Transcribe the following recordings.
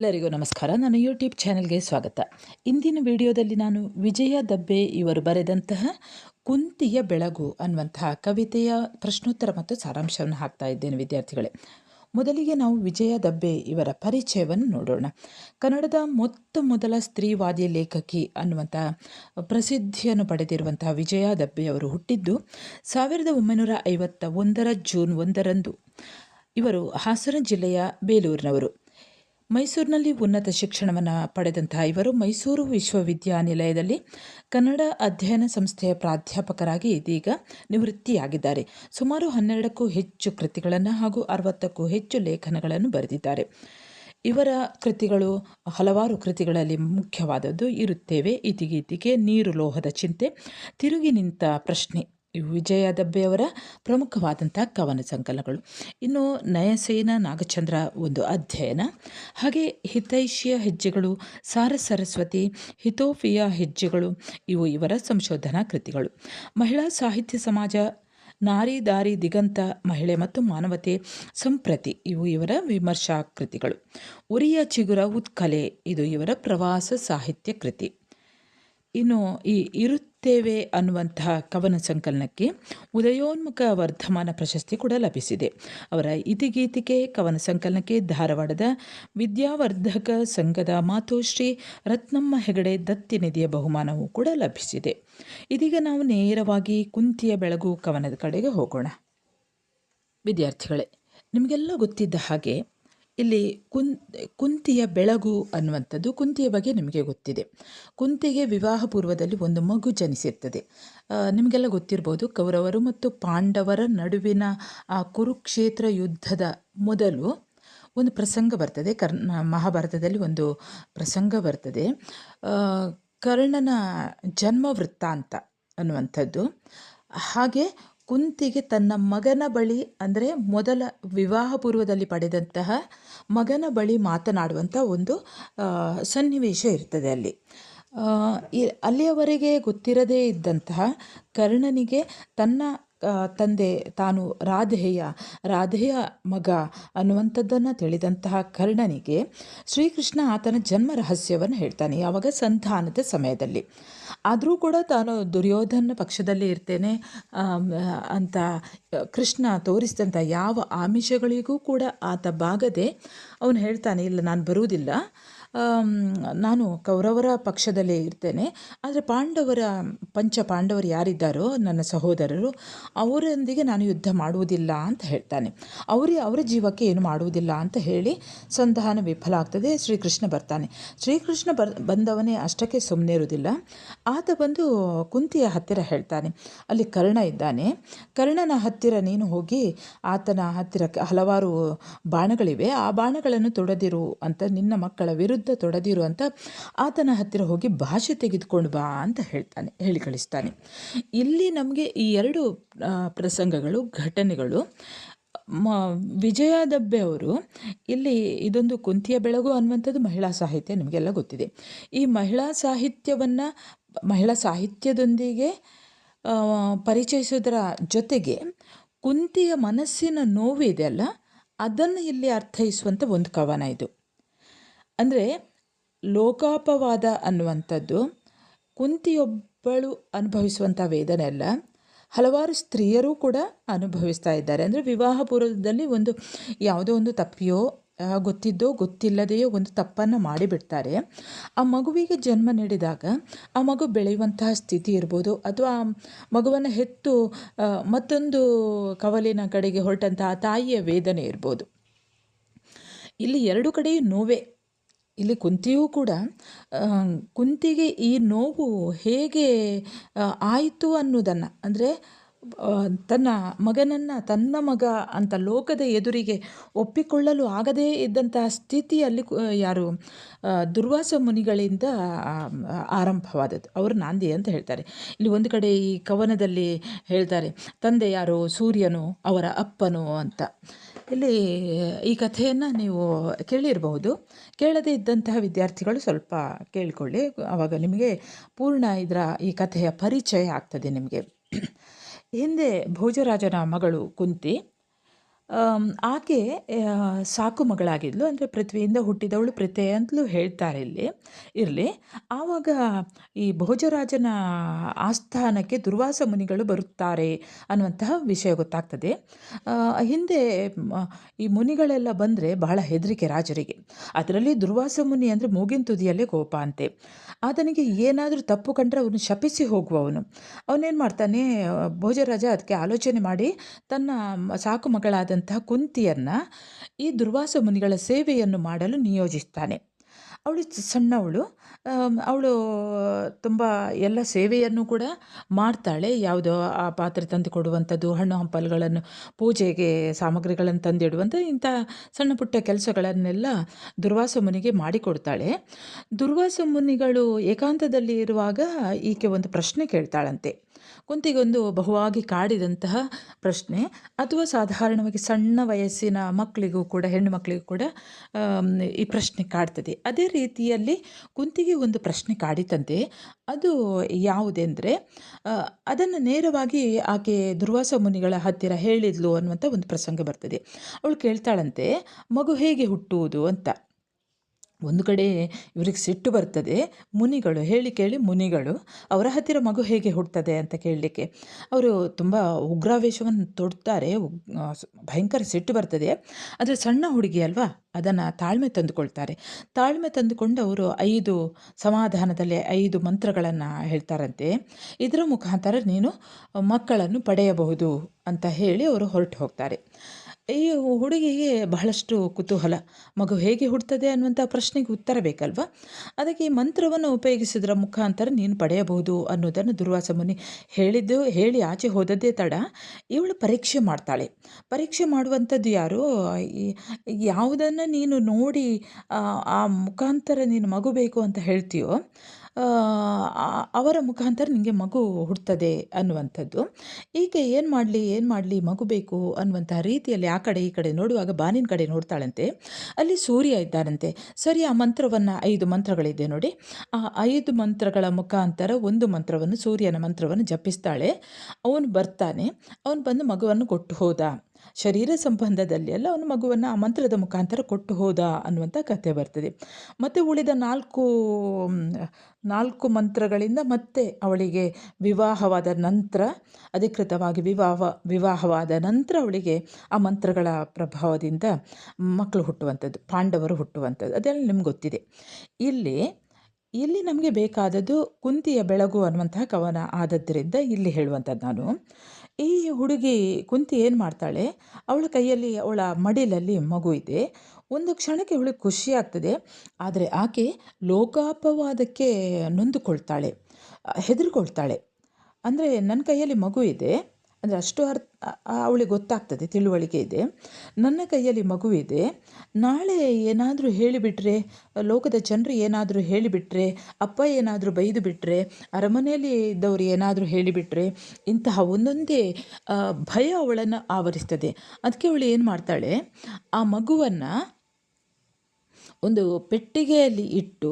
ಎಲ್ಲರಿಗೂ ನಮಸ್ಕಾರ. ನನ್ನ ಯೂಟ್ಯೂಬ್ ಚಾನೆಲ್ಗೆ ಸ್ವಾಗತ. ಇಂದಿನ ವಿಡಿಯೋದಲ್ಲಿ ನಾನು ವಿಜಯ ದಬ್ಬೆ ಇವರು ಬರೆದಂತಹ ಕುಂತಿಯ ಬೆಳಗು ಅನ್ನುವಂತಹ ಕವಿತೆಯ ಪ್ರಶ್ನೋತ್ತರ ಮತ್ತು ಸಾರಾಂಶವನ್ನು ಹಾಕ್ತಾ ಇದ್ದೇನೆ ವಿದ್ಯಾರ್ಥಿಗಳೇ. ಮೊದಲಿಗೆ ನಾವು ವಿಜಯ ದಬ್ಬೆ ಇವರ ಪರಿಚಯವನ್ನು ನೋಡೋಣ. ಕನ್ನಡದ ಮೊತ್ತ ಮೊದಲ ಸ್ತ್ರೀವಾದಿ ಲೇಖಕಿ ಅನ್ನುವಂಥ ಪ್ರಸಿದ್ಧಿಯನ್ನು ಪಡೆದಿರುವಂತಹ ವಿಜಯ ದಬ್ಬೆ ಅವರು ಹುಟ್ಟಿದ್ದು ಸಾವಿರದ ಒಂಬೈನೂರ ಐವತ್ತ ಒಂದರ ಜೂನ್ ಒಂದರಂದು. ಇವರು ಹಾಸನ ಜಿಲ್ಲೆಯ ಬೇಲೂರಿನವರು. ಮೈಸೂರಿನಲ್ಲಿ ಉನ್ನತ ಶಿಕ್ಷಣವನ್ನು ಪಡೆದಂತಹ ಇವರು ಮೈಸೂರು ವಿಶ್ವವಿದ್ಯಾನಿಲಯದಲ್ಲಿ ಕನ್ನಡ ಅಧ್ಯಯನ ಸಂಸ್ಥೆಯ ಪ್ರಾಧ್ಯಾಪಕರಾಗಿ ಇದೀಗ ನಿವೃತ್ತಿಯಾಗಿದ್ದಾರೆ. ಸುಮಾರು ಹನ್ನೆರಡಕ್ಕೂ ಹೆಚ್ಚು ಕೃತಿಗಳನ್ನು ಹಾಗೂ ಅರವತ್ತಕ್ಕೂ ಹೆಚ್ಚು ಲೇಖನಗಳನ್ನು ಬರೆದಿದ್ದಾರೆ. ಇವರ ಕೃತಿಗಳು ಹಲವಾರು ಕೃತಿಗಳಲ್ಲಿ ಮುಖ್ಯವಾದದ್ದು ಇರುತ್ತೇವೆ. ಇತಿಗೀತಿಗೆ ನೀರು ಲೋಹದ ಚಿಂತೆ, ತಿರುಗಿ ನಿಂತ ಪ್ರಶ್ನೆ ವಿಜಯ ದಬ್ಬೆಯವರ ಪ್ರಮುಖವಾದಂಥ ಕವನ ಸಂಕಲನಗಳು. ಇನ್ನು ನಯಸೇನ ನಾಗಚಂದ್ರ ಒಂದು ಅಧ್ಯಯನ. ಹಾಗೆ ಹಿತೈಷಿಯ ಹೆಜ್ಜೆಗಳು, ಸಾರ ಸರಸ್ವತಿ, ಹಿತೋಫಿಯ ಹೆಜ್ಜೆಗಳು, ಇವು ಇವರ ಸಂಶೋಧನಾ ಕೃತಿಗಳು. ಮಹಿಳಾ ಸಾಹಿತ್ಯ ಸಮಾಜ, ನಾರಿ ದಾರಿ ದಿಗಂತ, ಮಹಿಳೆ ಮತ್ತು ಮಾನವತೆ ಸಂಪ್ರತಿ, ಇವು ಇವರ ವಿಮರ್ಶಾ ಕೃತಿಗಳು. ಉರಿಯ ಚಿಗುರ ಉತ್ಕಲೆ, ಇದು ಇವರ ಪ್ರವಾಸ ಸಾಹಿತ್ಯ ಕೃತಿ. ಇನ್ನು ಈ ಇರುತ್ತೇವೆ ಅನ್ನುವಂತಹ ಕವನ ಸಂಕಲನಕ್ಕೆ ಉದಯೋನ್ಮುಖ ವರ್ಧಮಾನ ಪ್ರಶಸ್ತಿ ಕೂಡ ಲಭಿಸಿದೆ. ಅವರ ಇತಿಗೀತಿಕೆ ಕವನ ಸಂಕಲನಕ್ಕೆ ಧಾರವಾಡದ ವಿದ್ಯಾವರ್ಧಕ ಸಂಘದ ಮಾತೋಶ್ರೀ ರತ್ನಮ್ಮ ಹೆಗಡೆ ದತ್ತಿ ನಿಧಿಯ ಬಹುಮಾನವೂ ಕೂಡ ಲಭಿಸಿದೆ. ಇದೀಗ ನಾವು ನೇರವಾಗಿ ಕುಂತಿಯ ಬೆಳಗು ಕವನದ ಕಡೆಗೆ ಹೋಗೋಣ. ವಿದ್ಯಾರ್ಥಿಗಳೇ, ನಿಮಗೆಲ್ಲ ಗೊತ್ತಿದ್ದ ಹಾಗೆ ಇಲ್ಲಿ ಕುನ್ ಕುಂತಿಯ ಬೆಳಗು ಅನ್ನುವಂಥದ್ದು ಕುಂತಿಯ ಬಗ್ಗೆ ನಿಮಗೆ ಗೊತ್ತಿದೆ. ಕುಂತಿಗೆ ವಿವಾಹ ಪೂರ್ವದಲ್ಲಿ ಒಂದು ಮಗು ಜನಿಸಿರ್ತದೆ. ನಿಮಗೆಲ್ಲ ಗೊತ್ತಿರ್ಬೋದು, ಕೌರವರು ಮತ್ತು ಪಾಂಡವರ ನಡುವಿನ ಆ ಕುರುಕ್ಷೇತ್ರ ಯುದ್ಧದ ಮೊದಲು ಒಂದು ಪ್ರಸಂಗ ಬರ್ತದೆ. ಕರ್ನ ಮಹಾಭಾರತದಲ್ಲಿ ಒಂದು ಪ್ರಸಂಗ ಬರ್ತದೆ. ಕರ್ಣನ ಜನ್ಮ ವೃತ್ತಾಂತ ಅನ್ನುವಂಥದ್ದು. ಹಾಗೆ ಕುಂತಿಗೆ ತನ್ನ ಮಗನ ಬಳಿ, ಅಂದರೆ ಮೊದಲ ವಿವಾಹ ಪೂರ್ವದಲ್ಲಿ ಪಡೆದಂತಹ ಮಗನ ಬಳಿ ಮಾತನಾಡುವಂಥ ಒಂದು ಸನ್ನಿವೇಶ ಇರ್ತದೆ ಅಲ್ಲಿ. ಅಲ್ಲಿಯವರೆಗೆ ಗೊತ್ತಿರದೇ ಇದ್ದಂತಹ ಕರ್ಣನಿಗೆ ತನ್ನ ತಂದೆ, ತಾನು ರಾಧೆಯ ರಾಧೆಯ ಮಗ ಅನ್ನುವಂಥದ್ದನ್ನು ತಿಳಿದಂತಹ ಕರ್ಣನಿಗೆ ಶ್ರೀಕೃಷ್ಣ ಆತನ ಜನ್ಮ ರಹಸ್ಯವನ್ನು ಹೇಳ್ತಾನೆ, ಯಾವಾಗ? ಸಂಧಾನದ ಸಮಯದಲ್ಲಿ. ಆದರೂ ಕೂಡ ತಾನು ದುರ್ಯೋಧನ ಪಕ್ಷದಲ್ಲಿ ಇರ್ತೇನೆ ಅಂತ ಕೃಷ್ಣ ತೋರಿಸಿದಂಥ ಯಾವ ಆಮಿಷಗಳಿಗೂ ಕೂಡ ಆತ ಬಾಗದೆ ಅವನು ಹೇಳ್ತಾನೆ, ಇಲ್ಲ, ನಾನು ಬರುವುದಿಲ್ಲ. ನಾನು ಕೌರವರ ಪಕ್ಷದಲ್ಲೇ ಇರ್ತೇನೆ. ಆದರೆ ಪಾಂಡವರ, ಪಂಚ ಪಾಂಡವರು ಯಾರಿದ್ದಾರೋ ನನ್ನ ಸಹೋದರರು, ಅವರೊಂದಿಗೆ ನಾನು ಯುದ್ಧ ಮಾಡುವುದಿಲ್ಲ ಅಂತ ಹೇಳ್ತಾನೆ. ಅವರೇ ಅವರ ಜೀವಕ್ಕೆ ಏನು ಮಾಡುವುದಿಲ್ಲ ಅಂತ ಹೇಳಿ ಸಂಧಾನ ವಿಫಲ ಆಗ್ತದೆ. ಶ್ರೀಕೃಷ್ಣ ಬರ್ತಾನೆ. ಶ್ರೀಕೃಷ್ಣ ಬರ್ ಬಂದವನೇ ಅಷ್ಟಕ್ಕೆ ಸುಮ್ಮನೆ ಇರುವುದಿಲ್ಲ. ಆತ ಬಂದು ಕುಂತಿಯ ಹತ್ತಿರ ಹೇಳ್ತಾನೆ. ಅಲ್ಲಿ ಕರ್ಣ ಇದ್ದಾನೆ. ಕರ್ಣನ ಹತ್ತಿರ ನೀನು ಹೋಗಿ ಆತನ ಹತ್ತಿರ ಹಲವಾರು ಬಾಣಗಳಿವೆ. ಆ ಬಾಣಗಳನ್ನು ತೊಡೆದಿರು ಅಂತ ನಿನ್ನ ಮಕ್ಕಳ ವಿರುದ್ಧ ವಿರುದ್ಧ ತೊಡದಿರು ಆತನ ಹತ್ತಿರ ಹೋಗಿ ಭಾಷೆ ತೆಗೆದುಕೊಂಡು ಬಾ ಅಂತ ಹೇಳ್ತಾನೆ, ಹೇಳಿ ಕಳಿಸ್ತಾನೆ. ಇಲ್ಲಿ ನಮಗೆ ಈ ಎರಡು ಪ್ರಸಂಗಗಳು, ಘಟನೆಗಳು, ಮ ವಿಜಯ ದಬ್ಬೆ ಅವರು ಇಲ್ಲಿ ಇದೊಂದು ಕುಂತಿಯ ಬೆಳಗು ಅನ್ನುವಂಥದ್ದು ಮಹಿಳಾ ಸಾಹಿತ್ಯ ನಿಮಗೆಲ್ಲ ಗೊತ್ತಿದೆ. ಈ ಮಹಿಳಾ ಸಾಹಿತ್ಯವನ್ನು, ಮಹಿಳಾ ಸಾಹಿತ್ಯದೊಂದಿಗೆ ಪರಿಚಯಿಸೋದರ ಜೊತೆಗೆ ಕುಂತಿಯ ಮನಸ್ಸಿನ ನೋವು ಇದೆಯಲ್ಲ ಅದನ್ನು ಇಲ್ಲಿ ಅರ್ಥೈಸುವಂಥ ಒಂದು ಕವನ ಇದು. ಅಂದರೆ ಲೋಕಾಪವಾದ ಅನ್ನುವಂಥದ್ದು, ಕುಂತಿಯೊಬ್ಬಳು ಅನುಭವಿಸುವಂಥ ವೇದನೆ ಅಲ್ಲ, ಹಲವಾರು ಸ್ತ್ರೀಯರೂ ಕೂಡ ಅನುಭವಿಸ್ತಾ ಇದ್ದಾರೆ. ಅಂದರೆ ವಿವಾಹ ಪೂರ್ವದಲ್ಲಿ ಒಂದು ಯಾವುದೋ ಒಂದು ತಪ್ಪಿಯೋ ಗೊತ್ತಿದ್ದೋ, ಗೊತ್ತಿಲ್ಲದೆಯೋ ಒಂದು ತಪ್ಪನ್ನು ಮಾಡಿಬಿಡ್ತಾರೆ. ಆ ಮಗುವಿಗೆ ಜನ್ಮ ನೀಡಿದಾಗ, ಆ ಮಗು ಬೆಳೆಯುವಂತಹ ಸ್ಥಿತಿ ಇರ್ಬೋದು, ಅಥವಾ ಮಗುವನ್ನು ಹೆತ್ತು ಮತ್ತೊಂದು ಕವಲಿನ ಕಡೆಗೆ ಹೊರಟಂತಹ ತಾಯಿಯ ವೇದನೆ ಇರ್ಬೋದು. ಇಲ್ಲಿ ಎರಡು ಕಡೆಯೂ ನೋವೇ. ಇಲ್ಲಿ ಕುಂತಿಯೂ ಕೂಡ ಕುಂತಿಗೆ ಈ ನೋವು ಹೇಗೆ ಆಯಿತು ಅನ್ನೋದನ್ನು, ಅಂದರೆ ತನ್ನ ಮಗನನ್ನು ತನ್ನ ಮಗ ಅಂತ ಲೋಕದ ಎದುರಿಗೆ ಒಪ್ಪಿಕೊಳ್ಳಲು ಆಗದೇ ಇದ್ದಂತಹ ಸ್ಥಿತಿಯಲ್ಲಿ ಯಾರು ದುರ್ವಾಸ ಮುನಿಗಳಿಂದ ಆರಂಭವಾದದ್ದು. ಅವರು ನಾಂದಿ ಅಂತ ಹೇಳ್ತಾರೆ. ಇಲ್ಲಿ ಒಂದು ಕಡೆ ಈ ಕವನದಲ್ಲಿ ಹೇಳ್ತಾರೆ, ತಂದೆ ಯಾರು? ಸೂರ್ಯನು? ಅವರ ಅಪ್ಪನು? ಅಂತ. ಇಲ್ಲಿ ಈ ಕಥೆಯನ್ನು ನೀವು ಕೇಳಿರಬಹುದು. ಕೇಳದೇ ಇದ್ದಂತಹ ವಿದ್ಯಾರ್ಥಿಗಳು ಸ್ವಲ್ಪ ಕೇಳಿಕೊಳ್ಳಿ. ಆವಾಗ ನಿಮಗೆ ಪೂರ್ಣ ಇದರ ಈ ಕಥೆಯ ಪರಿಚಯ ಆಗ್ತದೆ ನಿಮಗೆ. ಹಿಂದೆ ಭೋಜರಾಜನ ಮಗಳು ಕುಂತಿ ಆಕೆ ಸಾಕು ಮಗಳಾಗಿದ್ಲು. ಅಂದರೆ ಪೃಥ್ವಿಯಿಂದ ಹುಟ್ಟಿದವಳು ಪ್ರತೆ ಅಂತಲೂ ಹೇಳ್ತಾರೆ ಇಲ್ಲಿ, ಇರಲಿ. ಆವಾಗ ಈ ಭೋಜರಾಜನ ಆಸ್ಥಾನಕ್ಕೆ ದುರ್ವಾಸ ಮುನಿಗಳು ಬರುತ್ತಾರೆ ಅನ್ನುವಂತಹ ವಿಷಯ ಗೊತ್ತಾಗ್ತದೆ. ಹಿಂದೆ ಈ ಮುನಿಗಳೆಲ್ಲ ಬಂದರೆ ಬಹಳ ಹೆದರಿಕೆ ರಾಜರಿಗೆ. ಅದರಲ್ಲಿ ದುರ್ವಾಸ ಮುನಿ ಅಂದರೆ ಮೂಗಿನ ತುದಿಯಲ್ಲೇ ಕೋಪ ಅಂತೆ. ಆತನಿಗೆ ಏನಾದರೂ ತಪ್ಪು ಕಂಡ್ರೆ ಅವನು ಶಪಿಸಿ ಹೋಗುವವನು. ಅವನೇನು ಮಾಡ್ತಾನೆ ಭೋಜರಾಜ ಅದಕ್ಕೆ ಆಲೋಚನೆ ಮಾಡಿ ತನ್ನ ಸಾಕು ಸಾಕು ಮಗಳಾದಂತಹ ಕುಂತಿಯನ್ನು ಈ ದುರ್ವಾಸ ಮುನಿಗಳ ಸೇವೆಯನ್ನು ಮಾಡಲು ನಿಯೋಜಿಸ್ತಾನೆ. ಅವಳು ಸಣ್ಣವಳು ಅವಳು ತುಂಬ ಎಲ್ಲ ಸೇವೆಯನ್ನು ಕೂಡ ಮಾಡ್ತಾಳೆ. ಯಾವುದೋ ಆ ಪಾತ್ರೆ ತಂದು ಕೊಡುವಂಥದ್ದು, ಹಣ್ಣು ಹಂಪಲುಗಳನ್ನು, ಪೂಜೆಗೆ ಸಾಮಗ್ರಿಗಳನ್ನು ತಂದಿಡುವಂಥ ಇಂಥ ಸಣ್ಣ ಪುಟ್ಟ ಕೆಲಸಗಳನ್ನೆಲ್ಲ ದುರ್ವಾಸ ಮುನಿಗೆ ಮಾಡಿಕೊಡ್ತಾಳೆ. ದುರ್ವಾಸ ಮುನಿಗಳು ಏಕಾಂತದಲ್ಲಿ ಇರುವಾಗ ಈಕೆ ಒಂದು ಪ್ರಶ್ನೆ ಕೇಳ್ತಾಳಂತೆ. ಕುಂತಿಗೊಂದು ಬಹುವಾಗಿ ಕಾಡಿದಂತಹ ಪ್ರಶ್ನೆ. ಅಥವಾ ಸಾಧಾರಣವಾಗಿ ಸಣ್ಣ ವಯಸ್ಸಿನ ಮಕ್ಕಳಿಗೂ ಕೂಡ, ಹೆಣ್ಣು ಮಕ್ಕಳಿಗೂ ಕೂಡ ಈ ಪ್ರಶ್ನೆ ಕಾಡ್ತದೆ. ಅದೇ ರೀತಿಯಲ್ಲಿ ಕುಂತಿಗೆ ಒಂದು ಪ್ರಶ್ನೆ ಕಾಡಿತಂತೆ. ಅದು ಯಾವುದೆಂದರೆ ಅದನ್ನು ನೇರವಾಗಿ ಆಕೆ ದುರ್ವಾಸ ಮುನಿಗಳ ಹತ್ತಿರ ಹೇಳಿದ್ಲು ಅನ್ನುವಂಥ ಒಂದು ಪ್ರಸಂಗ ಬರ್ತದೆ. ಅವಳು ಕೇಳ್ತಾಳಂತೆ, ಮಗು ಹೇಗೆ ಹುಟ್ಟುವುದು ಅಂತ. ಒಂದು ಕಡೆ ಇವ್ರಿಗೆ ಸಿಟ್ಟು ಬರ್ತದೆ, ಮುನಿಗಳು, ಹೇಳಿ ಕೇಳಿ ಮುನಿಗಳು, ಅವರ ಹತ್ತಿರ ಮಗು ಹೇಗೆ ಹುಟ್ಟುತ್ತದೆ ಅಂತ ಕೇಳಲಿಕ್ಕೆ. ಅವರು ತುಂಬ ಉಗ್ರಾವೇಶವನ್ನು ತೊಡ್ತಾರೆ ಭಯಂಕರ ಸಿಟ್ಟು ಬರ್ತದೆ. ಆದರೆ ಸಣ್ಣ ಹುಡುಗಿ ಅಲ್ವಾ, ಅದನ್ನು ತಾಳ್ಮೆ ತಂದುಕೊಳ್ತಾರೆ. ತಾಳ್ಮೆ ತಂದುಕೊಂಡು ಅವರು ಐದು ಸಮಾಧಾನದಲ್ಲಿ ಐದು ಮಂತ್ರಗಳನ್ನು ಹೇಳ್ತಾರಂತೆ. ಇದರ ಮುಖಾಂತರ ನೀನು ಮಕ್ಕಳನ್ನು ಪಡೆಯಬಹುದು ಅಂತ ಹೇಳಿ ಅವರು ಹೊರಟು ಹೋಗ್ತಾರೆ. ಈ ಹುಡುಗಿಗೆ ಬಹಳಷ್ಟು ಕುತೂಹಲ. ಮಗು ಹೇಗೆ ಹುಡ್ತದೆ ಅನ್ನುವಂಥ ಪ್ರಶ್ನೆಗೆ ಉತ್ತರ ಬೇಕಲ್ವಾ? ಅದಕ್ಕೆ ಈ ಮಂತ್ರವನ್ನು ಉಪಯೋಗಿಸಿದ್ರ ಮುಖಾಂತರ ನೀನು ಪಡೆಯಬಹುದು ಅನ್ನೋದನ್ನು ದುರ್ವಾಸ ಮುನಿ ಹೇಳಿದ್ದು ಹೇಳಿ ಆಚೆ ಹೋದದ್ದೇ ತಡ. ಇವಳು ಪರೀಕ್ಷೆ ಮಾಡ್ತಾಳೆ. ಪರೀಕ್ಷೆ ಮಾಡುವಂಥದ್ದು ಯಾರು? ಯಾವುದನ್ನು ನೀನು ನೋಡಿ ಆ, ಮುಖಾಂತರ ನೀನು ಮಗು ಬೇಕು ಅಂತ ಹೇಳ್ತೀಯೋ ಅವರ ಮುಖಾಂತರ ನಿಮಗೆ ಮಗು ಹುಡ್ತದೆ ಅನ್ನುವಂಥದ್ದು. ಈಗ ಏನು ಮಾಡಲಿ ಏನು ಮಾಡಲಿ, ಮಗು ಬೇಕು ಅನ್ನುವಂಥ ರೀತಿಯಲ್ಲಿ ಆ ಕಡೆ ಈ ಕಡೆ ನೋಡುವಾಗ ಬಾನಿನ ಕಡೆ ನೋಡ್ತಾಳಂತೆ. ಅಲ್ಲಿ ಸೂರ್ಯ ಇದ್ದಾರಂತೆ ಸರಿ, ಆ ಮಂತ್ರವನ್ನು ಐದು ಮಂತ್ರಗಳಿದೆ ನೋಡಿ. ಆ ಐದು ಮಂತ್ರಗಳ ಮುಖಾಂತರ ಒಂದು ಮಂತ್ರವನ್ನು ಸೂರ್ಯನ ಮಂತ್ರವನ್ನು ಜಪಿಸ್ತಾಳೆ. ಅವನು ಬರ್ತಾನೆ. ಅವನು ಬಂದು ಮಗುವನ್ನು ಕೊಟ್ಟು ಹೋದ. ಶರೀರ ಸಂಬಂಧದಲ್ಲಿ ಅಲ್ಲ ಅವನು ಮಗುವನ್ನು ಆ ಮಂತ್ರದ ಮುಖಾಂತರ ಕೊಟ್ಟು ಹೋದ ಅನ್ನುವಂಥ ಕಥೆ ಬರ್ತದೆ. ಮತ್ತು ಉಳಿದ ನಾಲ್ಕು ನಾಲ್ಕು ಮಂತ್ರಗಳಿಂದ ಮತ್ತೆ ಅವಳಿಗೆ ವಿವಾಹವಾದ ನಂತರ, ಅಧಿಕೃತವಾಗಿ ವಿವಾಹ ವಿವಾಹವಾದ ನಂತರ ಅವಳಿಗೆ ಆ ಮಂತ್ರಗಳ ಪ್ರಭಾವದಿಂದ ಮಕ್ಕಳು ಹುಟ್ಟುವಂಥದ್ದು, ಪಾಂಡವರು ಹುಟ್ಟುವಂಥದ್ದು, ಅದೆಲ್ಲ ನಿಮ್ಗೆ ಗೊತ್ತಿದೆ. ಇಲ್ಲಿ ಇಲ್ಲಿ ನಮಗೆ ಬೇಕಾದದ್ದು ಕುಂತಿಯ ಬೆಳಗು ಅನ್ನುವಂತಹ ಕವನ ಆದದ್ದರಿಂದ ಇಲ್ಲಿ ಹೇಳುವಂಥದ್ದು ನಾನು. ಈ ಹುಡುಗಿ ಕುಂತಿ ಏನು ಮಾಡ್ತಾಳೆ? ಅವಳ ಕೈಯಲ್ಲಿ, ಅವಳ ಮಡಿಲಲ್ಲಿ ಮಗು ಇದೆ. ಒಂದು ಕ್ಷಣಕ್ಕೆ ಅವಳಿಗೆ ಖುಷಿ ಆಗ್ತದೆ. ಆದರೆ ಆಕೆ ಲೋಕಾಪವಾದಕ್ಕೆ ನೊಂದುಕೊಳ್ತಾಳೆ, ಹೆದರ್ಕೊಳ್ತಾಳೆ. ಅಂದರೆ ನನ್ನ ಕೈಯಲ್ಲಿ ಮಗು ಇದೆ. ಅಂದರೆ ಅಷ್ಟು ಅರ್ಥ ಅವಳಿಗೆ ಗೊತ್ತಾಗ್ತದೆ, ತಿಳುವಳಿಕೆ ಇದೆ. ನನ್ನ ಕೈಯಲ್ಲಿ ಮಗುವಿದೆ ನಾಳೆ ಏನಾದರೂ ಹೇಳಿಬಿಟ್ರೆ, ಲೋಕದ ಜನರು ಏನಾದರೂ ಹೇಳಿಬಿಟ್ರೆ, ಅಪ್ಪ ಏನಾದರೂ ಬೈದು ಬಿಟ್ಟರೆ ಅರಮನೆಯಲ್ಲಿ ಇದ್ದವರು ಏನಾದರೂ ಹೇಳಿಬಿಟ್ರೆ, ಇಂತಹ ಒಂದೊಂದೇ ಭಯ ಅವಳನ್ನು ಆವರಿಸ್ತದೆ. ಅದಕ್ಕೆ ಅವಳು ಏನು ಮಾಡ್ತಾಳೆ? ಆ ಮಗುವನ್ನು ಒಂದು ಪೆಟ್ಟಿಗೆಯಲ್ಲಿ ಇಟ್ಟು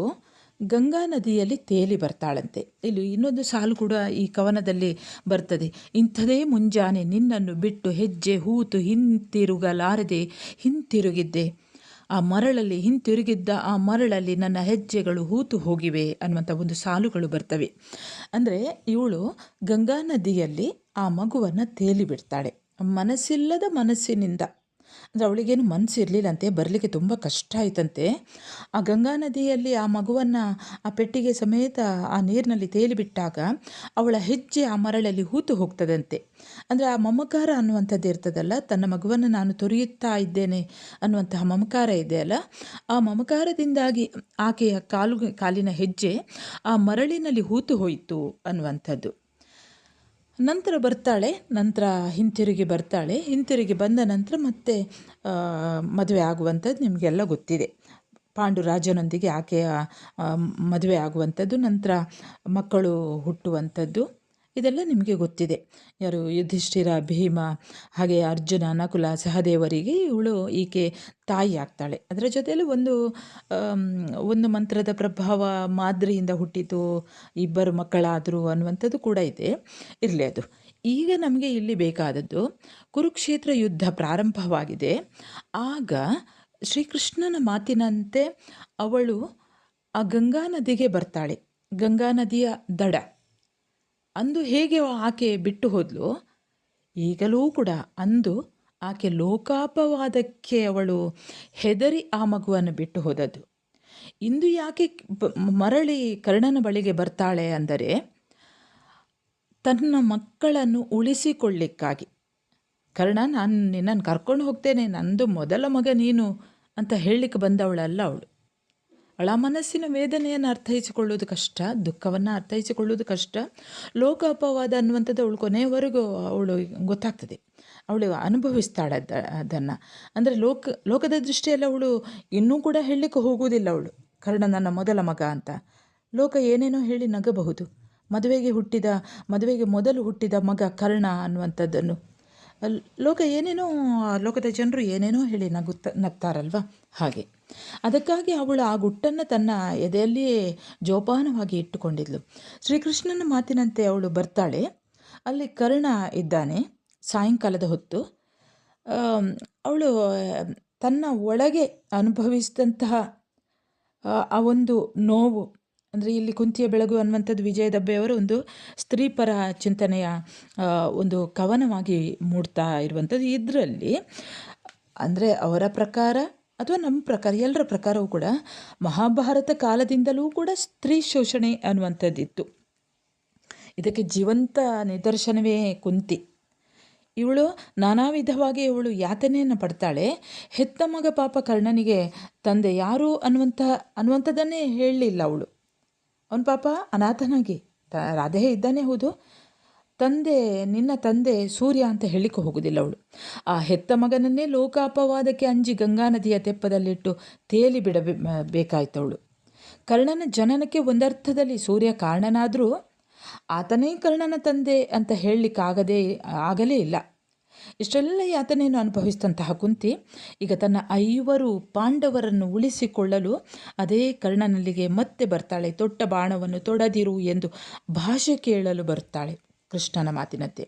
ಗಂಗಾ ನದಿಯಲ್ಲಿ ತೇಲಿ ಬರ್ತಾಳಂತೆ. ಇಲ್ಲಿ ಇನ್ನೊಂದು ಸಾಲು ಕೂಡ ಈ ಕವನದಲ್ಲಿ ಬರ್ತದೆ. ಇಂಥದೇ ಮುಂಜಾನೆ ನಿನ್ನನ್ನು ಬಿಟ್ಟು ಹೆಜ್ಜೆ ಹೂತು ಹಿಂತಿರುಗಲಾರದೆ ಹಿಂತಿರುಗಿದ್ದೆ. ಆ ಮರಳಲ್ಲಿ ಹಿಂತಿರುಗಿದ್ದ ಆ ಮರಳಲ್ಲಿ ನನ್ನ ಹೆಜ್ಜೆಗಳು ಹೂತು ಹೋಗಿವೆ ಅನ್ನುವಂಥ ಒಂದು ಸಾಲುಗಳು ಬರ್ತವೆ. ಅಂದರೆ ಇವಳು ಗಂಗಾ ನದಿಯಲ್ಲಿ ಆ ಮಗುವನ್ನು ತೇಲಿ ಬಿಡ್ತಾಳೆ. ಮನಸ್ಸಿಲ್ಲದ ಮನಸ್ಸಿನಿಂದ ಅಂದರೆ ಅವಳಿಗೇನು ಮನಸ್ಸು ಇರಲಿಲ್ಲಂತೆ, ಬರಲಿಕ್ಕೆ ತುಂಬ ಕಷ್ಟ ಆಯ್ತಂತೆ. ಆ ಗಂಗಾ ನದಿಯಲ್ಲಿ ಆ ಮಗುವನ್ನು ಆ ಪೆಟ್ಟಿಗೆ ಸಮೇತ ಆ ನೀರಿನಲ್ಲಿ ತೇಲಿಬಿಟ್ಟಾಗ ಅವಳ ಹೆಜ್ಜೆ ಆ ಮರಳಲ್ಲಿ ಹೂತು ಹೋಗ್ತದಂತೆ. ಅಂದರೆ ಆ ಮಮಕಾರ ಅನ್ನುವಂಥದ್ದು ಇರ್ತದಲ್ಲ, ತನ್ನ ಮಗುವನ್ನು ನಾನು ತೊರೆಯುತ್ತಾ ಇದ್ದೇನೆ ಅನ್ನುವಂತಹ ಮಮಕಾರ ಇದೆಯಲ್ಲ ಆ ಮಮಕಾರದಿಂದಾಗಿ ಆಕೆಯ ಕಾಲು, ಕಾಲಿನ ಹೆಜ್ಜೆ ಆ ಮರಳಿನಲ್ಲಿ ಹೂತು ಹೋಯಿತು ಅನ್ನುವಂಥದ್ದು. ನಂತರ ಬರ್ತಾಳೆ, ನಂತರ ಹಿಂತಿರುಗಿ ಬರ್ತಾಳೆ. ಹಿಂತಿರುಗಿ ಬಂದ ನಂತರ ಮತ್ತೆ ಮದುವೆ ಆಗುವಂಥದ್ದು ನಿಮಗೆಲ್ಲ ಗೊತ್ತಿದೆ. ಪಾಂಡುರಾಜನೊಂದಿಗೆ ಆಕೆಯ ಮದುವೆ ಆಗುವಂಥದ್ದು, ನಂತರ ಮಕ್ಕಳು ಹುಟ್ಟುವಂಥದ್ದು. ಇದೆಲ್ಲ ನಿಮಗೆ ಗೊತ್ತಿದೆ. ಯಾರು ಯುಧಿಷ್ಠಿರ, ಭೀಮ, ಹಾಗೆ ಅರ್ಜುನ, ನಕುಲ, ಸಹದೇವರಿಗೆ ಇವಳು ಈಕೆ ತಾಯಿ ಆಗ್ತಾಳೆ. ಅದರ ಜೊತೆಯಲ್ಲಿ ಒಂದು ಒಂದು ಮಂತ್ರದ ಪ್ರಭಾವ ಮಾದರಿಯಿಂದ ಹುಟ್ಟಿತು, ಇಬ್ಬರು ಮಕ್ಕಳಾದರು ಅನ್ನುವಂಥದ್ದು ಕೂಡ ಇದೆ. ಇರಲಿ ಅದು. ಈಗ ನಮಗೆ ಇಲ್ಲಿ ಬೇಕಾದದ್ದು ಕುರುಕ್ಷೇತ್ರ ಯುದ್ಧ ಪ್ರಾರಂಭವಾಗಿದೆ. ಆಗ ಶ್ರೀಕೃಷ್ಣನ ಮಾತಿನಂತೆ ಅವಳು ಆ ಗಂಗಾ ನದಿಗೆ ಬರ್ತಾಳೆ. ಗಂಗಾ ನದಿಯ ದಡ. ಅಂದು ಹೇಗೆ ಆಕೆ ಬಿಟ್ಟು ಹೋದ್ಲು? ಈಗಲೂ ಕೂಡ ಅಂದು ಆಕೆ ಲೋಕಾಪವಾದಕ್ಕೆ ಅವಳು ಹೆದರಿ ಆ ಮಗುವನ್ನು ಬಿಟ್ಟು ಹೋದದ್ದು. ಇಂದು ಯಾಕೆ ಮರಳಿ ಕರ್ಣನ ಬಳಿಗೆ ಬರ್ತಾಳೆ ಅಂದರೆ, ತನ್ನ ಮಕ್ಕಳನ್ನು ಉಳಿಸಿಕೊಳ್ಳಿಕ್ಕಾಗಿ. ಕರ್ಣ, ನಾನು ನಿನ್ನನ್ನು ಕರ್ಕೊಂಡು ಹೋಗ್ತೇನೆ, ನಂದು ಮೊದಲ ಮಗ ನೀನು ಅಂತ ಹೇಳಲಿಕ್ಕೆ ಬಂದವಳಲ್ಲ ಅವಳು. ಅವಳ ಮನಸ್ಸಿನ ವೇದನೆಯನ್ನು ಅರ್ಥೈಸಿಕೊಳ್ಳುವುದು ಕಷ್ಟ, ದುಃಖವನ್ನು ಅರ್ಥೈಸಿಕೊಳ್ಳುವುದು ಕಷ್ಟ. ಲೋಕ ಅಪವಾದ ಅನ್ನುವಂಥದ್ದು ಅವಳು ಕೊನೆಯವರೆಗೂ ಅವಳು ಗೊತ್ತಾಗ್ತದೆ. ಅವಳು ಅನುಭವಿಸ್ತಾಳೆ ಅದ ಅದನ್ನು ಅಂದರೆ ಲೋಕ, ಲೋಕದ ದೃಷ್ಟಿಯಲ್ಲಿ ಅವಳು ಇನ್ನೂ ಕೂಡ ಹೇಳಲಿಕ್ಕೆ ಹೋಗುವುದಿಲ್ಲ ಅವಳು. ಕರ್ಣ ನನ್ನ ಮೊದಲ ಮಗ ಅಂತ. ಲೋಕ ಏನೇನೋ ಹೇಳಿ ನಗಬಹುದು. ಮದುವೆಗೆ ಹುಟ್ಟಿದ, ಮದುವೆಗೆ ಮೊದಲು ಹುಟ್ಟಿದ ಮಗ ಕರ್ಣ ಅನ್ನುವಂಥದ್ದನ್ನು. ಲೋಕ ಏನೇನೋ, ಲೋಕದ ಜನರು ಏನೇನೋ ಹೇಳಿ ನಗುತ್ತ, ನಗ್ತಾರಲ್ವ? ಹಾಗೆ. ಅದಕ್ಕಾಗಿ ಅವಳು ಆ ಗುಟ್ಟನ್ನು ತನ್ನ ಎದೆಯಲ್ಲಿ ಜೋಪಾನವಾಗಿ ಇಟ್ಟುಕೊಂಡಿದ್ಲು. ಶ್ರೀಕೃಷ್ಣನ ಮಾತಿನಂತೆ ಅವಳು ಬರ್ತಾಳೆ. ಅಲ್ಲಿ ಕರ್ಣ ಇದ್ದಾನೆ. ಸಾಯಂಕಾಲದ ಹೊತ್ತು. ಅವಳು ತನ್ನ ಒಳಗೆ ಅನುಭವಿಸಿದಂತಹ, ಆ ಒಂದು ನೋವು, ಅಂದರೆ ಇಲ್ಲಿ ಕುಂತಿಯ ಬೆಳಗು ಅನ್ನುವಂಥದ್ದು ವಿಜಯ ದಬ್ಬೆಯವರು ಒಂದು ಸ್ತ್ರೀಪರ ಚಿಂತನೆಯ ಒಂದು ಕವನವಾಗಿ ಮೂಡ್ತಾ ಇರುವಂಥದ್ದು ಇದರಲ್ಲಿ. ಅಂದರೆ ಅವರ ಪ್ರಕಾರ ಅಥವಾ ನಮ್ಮ ಪ್ರಕಾರ, ಎಲ್ಲರ ಪ್ರಕಾರವೂ ಕೂಡ ಮಹಾಭಾರತ ಕಾಲದಿಂದಲೂ ಕೂಡ ಸ್ತ್ರೀ ಶೋಷಣೆ ಅನ್ನುವಂಥದ್ದಿತ್ತು. ಇದಕ್ಕೆ ಜೀವಂತ ನಿದರ್ಶನವೇ ಕುಂತಿ. ಇವಳು ನಾನಾ ವಿಧವಾಗಿ ಇವಳು ಯಾತನೆಯನ್ನು ಪಡ್ತಾಳೆ, ಹೆತ್ತ ಮಗ ಪಾಪ ಕರ್ಣನಿಗೆ ತಂದೆ ಯಾರು ಅನ್ನುವಂಥ, ಅನ್ನುವಂಥದ್ದನ್ನೇ ಹೇಳಲಿಲ್ಲ ಅವಳು. ಅವನ ಪಾಪ ಅನಾಥನಾಗಿ ರಾಧೆ ಇದ್ದಾನೆ ಹೌದು. ತಂದೆ, ನಿನ್ನ ತಂದೆ ಸೂರ್ಯ ಅಂತ ಹೇಳಿಕೊ ಹೋಗುವುದಿಲ್ಲ ಅವಳು. ಆ ಹೆತ್ತ ಮಗನನ್ನೇ ಲೋಕಾಪವಾದಕ್ಕೆ ಅಂಜಿ ಗಂಗಾ ನದಿಯ ತೆಪ್ಪದಲ್ಲಿಟ್ಟು ತೇಲಿ ಬಿಡಬೇ ಬೇಕಾಯ್ತವಳು. ಕರ್ಣನ ಜನನಕ್ಕೆ ಒಂದರ್ಥದಲ್ಲಿ ಸೂರ್ಯ ಕಾರಣನಾದರೂ ಆತನೇ ಕರ್ಣನ ತಂದೆ ಅಂತ ಹೇಳಲಿಕ್ಕಾಗದೇ, ಆಗಲೇ ಇಲ್ಲ. ಇಷ್ಟೆಲ್ಲ ಯಾತನೆಯನ್ನು ಅನುಭವಿಸಿದಂತಹ ಕುಂತಿ ಈಗ ತನ್ನ ಐವರು ಪಾಂಡವರನ್ನು ಉಳಿಸಿಕೊಳ್ಳಲು ಅದೇ ಕರ್ಣನಲ್ಲಿಗೆ ಮತ್ತೆ ಬರ್ತಾಳೆ. ತೊಟ್ಟ ಬಾಣವನ್ನು ತೊಡದಿರು ಎಂದು ಭಾಷೆ ಕೇಳಲು ಬರ್ತಾಳೆ. ಕೃಷ್ಣನ ಮಾತಿನಂತೆ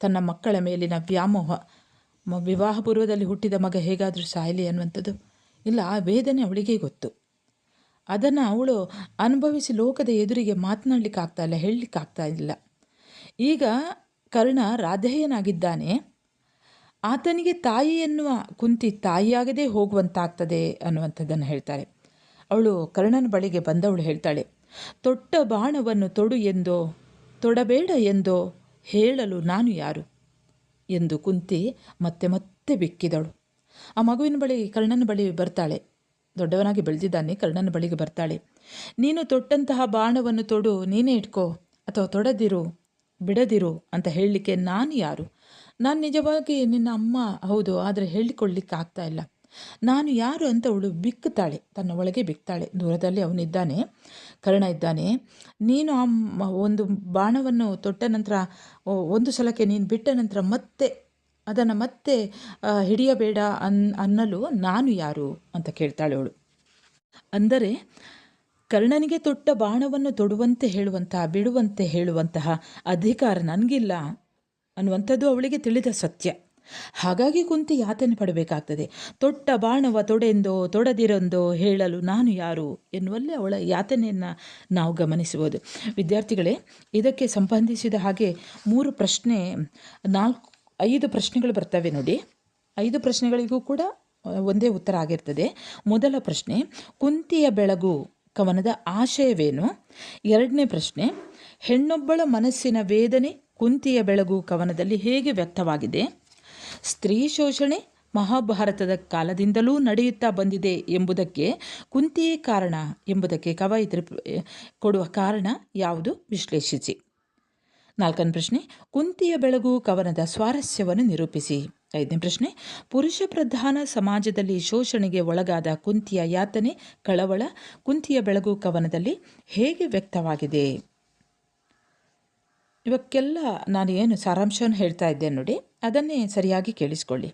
ತನ್ನ ಮಕ್ಕಳ ಮೇಲಿನ ವ್ಯಾಮೋಹ ವಿವಾಹ ಪೂರ್ವದಲ್ಲಿ ಹುಟ್ಟಿದ ಮಗ ಹೇಗಾದರೂ ಸಾಯಲಿ ಅನ್ನುವಂಥದ್ದು, ಇಲ್ಲ ಆ ವೇದನೆ ಅವಳಿಗೆ ಗೊತ್ತು. ಅದನ್ನು ಅವಳು ಅನುಭವಿಸಿ ಲೋಕದ ಎದುರಿಗೆ ಮಾತನಾಡಲಿಕ್ಕೆ ಆಗ್ತಾ ಇಲ್ಲ ಹೇಳಲಿಕ್ಕೆ ಆಗ್ತಾ ಇಲ್ಲ ಈಗ ಕರ್ಣ ರಾಧೇಯನಾಗಿದ್ದಾನೆ. ಆತನಿಗೆ ತಾಯಿ ಎನ್ನುವ ಕುಂತಿ ತಾಯಿಯಾಗದೇ ಹೋಗುವಂತಾಗ್ತದೆ ಅನ್ನುವಂಥದ್ದನ್ನು ಹೇಳ್ತಾರೆ. ಅವಳು ಕರ್ಣನ ಬಳಿಗೆ ಬಂದವಳು ಹೇಳ್ತಾಳೆ, ತೊಟ್ಟ ಬಾಣವನ್ನು ತೊಡು ಎಂದೋ ತೊಡಬೇಡ ಎಂದೋ ಹೇಳಲು ನಾನು ಯಾರು? ಎಂದು ಕುಂತಿ ಮತ್ತೆ ಮತ್ತೆ ಬಿಕ್ಕಿದಳು ಆ ಮಗುವಿನ ಬಳಿ ಕರ್ಣನ ಬಳಿ ಬರ್ತಾಳೆ. ದೊಡ್ಡವನಾಗಿ ಬೆಳೆದಿದ್ದಾನೆ, ಕರ್ಣನ ಬಳಿಗೆ ಬರ್ತಾಳೆ. ನೀನು ತೊಟ್ಟಂತಹ ಬಾಣವನ್ನು ತೊಡು, ನೀನೇ ಇಟ್ಕೋ, ಅಥವಾ ತೊಡದಿರು, ಬಿಡದಿರು ಅಂತ ಹೇಳಲಿಕ್ಕೆ ನಾನು ಯಾರು? ನಾನು ನಿಜವಾಗಿ ನಿನ್ನ ಅಮ್ಮ, ಹೌದು, ಆದರೆ ಹೇಳಿಕೊಳ್ಳಿಕ್ಕೆ ಆಗ್ತಾ ಇಲ್ಲ. ನಾನು ಯಾರು ಅಂತ ಅವಳು ಬಿಕ್ಕುತ್ತಾಳೆ, ತನ್ನ ಒಳಗೆ ಬಿಕ್ತಾಳೆ. ದೂರದಲ್ಲಿ ಅವನಿದ್ದಾನೆ. ಕರ್ಣ ಇದ್ದಾನೆ. ನೀನು ಆ ಒಂದು ಬಾಣವನ್ನು ತೊಟ್ಟ ನಂತರ ಒಂದು ಸಲಕ್ಕೆ ನೀನು ಬಿಟ್ಟ ನಂತರ ಮತ್ತೆ ಅದನ್ನು ಮತ್ತೆ ಹಿಡಿಯಬೇಡ ಅನ್, ಅನ್ನಲು ನಾನು ಯಾರು? ಅಂತ ಕೇಳ್ತಾಳೆ ಅವಳು. ಅಂದರೆ, ಕರ್ಣನಿಗೆ ತೊಟ್ಟ ಬಾಣವನ್ನು ತೊಡುವಂತೆ ಹೇಳುವಂತಹ, ಬಿಡುವಂತೆ ಹೇಳುವಂತಹ ಅಧಿಕಾರ ನನಗಿಲ್ಲ ಅನ್ನುವಂಥದ್ದು ಅವಳಿಗೆ ತಿಳಿದ ಸತ್ಯ. ಹಾಗಾಗಿ ಕುಂತಿ ಯಾತನೆ ಪಡಬೇಕಾಗ್ತದೆ. ತೊಟ್ಟ ಬಾಣವ ತೊಡೆಂದೋ ತೊಡದಿರೊಂದೋ ಹೇಳಲು ನಾನು ಯಾರು ಎನ್ನುವಲ್ಲಿ ಅವಳ ಯಾತನೆಯನ್ನು ನಾವು ಗಮನಿಸಬಹುದು. ವಿದ್ಯಾರ್ಥಿಗಳೇ, ಇದಕ್ಕೆ ಸಂಬಂಧಿಸಿದ ಹಾಗೆ ಮೂರು ಪ್ರಶ್ನೆ, ನಾಲ್ಕು, ಐದು ಪ್ರಶ್ನೆಗಳು ಬರ್ತವೆ ನೋಡಿ. ಐದು ಪ್ರಶ್ನೆಗಳಿಗೂ ಕೂಡ ಒಂದೇ ಉತ್ತರ ಆಗಿರ್ತದೆ. ಮೊದಲ ಪ್ರಶ್ನೆ, ಕುಂತಿಯ ಬೆಳಗು ಕವನದ ಆಶಯವೇನು? ಎರಡನೇ ಪ್ರಶ್ನೆ, ಹೆಣ್ಣೊಬ್ಬಳ ಮನಸ್ಸಿನ ವೇದನೆ ಕುಂತಿಯ ಬೆಳಗು ಕವನದಲ್ಲಿ ಹೇಗೆ ವ್ಯಕ್ತವಾಗಿದೆ? ಸ್ತ್ರೀ ಶೋಷಣೆ ಮಹಾಭಾರತದ ಕಾಲದಿಂದಲೂ ನಡೆಯುತ್ತಾ ಬಂದಿದೆ ಎಂಬುದಕ್ಕೆ ಕುಂತಿಯೇ ಕಾರಣ ಎಂಬುದಕ್ಕೆ ಕವಯಿತ್ರಿ ಕೊಡುವ ಕಾರಣ ಯಾವುದು? ವಿಶ್ಲೇಷಿಸಿ. ನಾಲ್ಕನೇ ಪ್ರಶ್ನೆ, ಕುಂತಿಯ ಬೆಳಗು ಕವನದ ಸ್ವಾರಸ್ಯವನ್ನು ನಿರೂಪಿಸಿ. ಐದನೇ ಪ್ರಶ್ನೆ, ಪುರುಷ ಪ್ರಧಾನ ಸಮಾಜದಲ್ಲಿ ಶೋಷಣೆಗೆ ಒಳಗಾದ ಕುಂತಿಯ ಯಾತನೆ ಕಳವಳ ಕುಂತಿಯ ಬೆಳಗು ಕವನದಲ್ಲಿ ಹೇಗೆ ವ್ಯಕ್ತವಾಗಿದೆ? ಇವಕ್ಕೆಲ್ಲ ನಾನು ಏನು ಸಾರಾಂಶವನ್ನು ಹೇಳ್ತಾ ಇದ್ದೇನೆ ನೋಡಿ. ಅದನ್ನೇ ಸರಿಯಾಗಿ ಕೇಳಿಸ್ಕೊಳ್ಳಿ.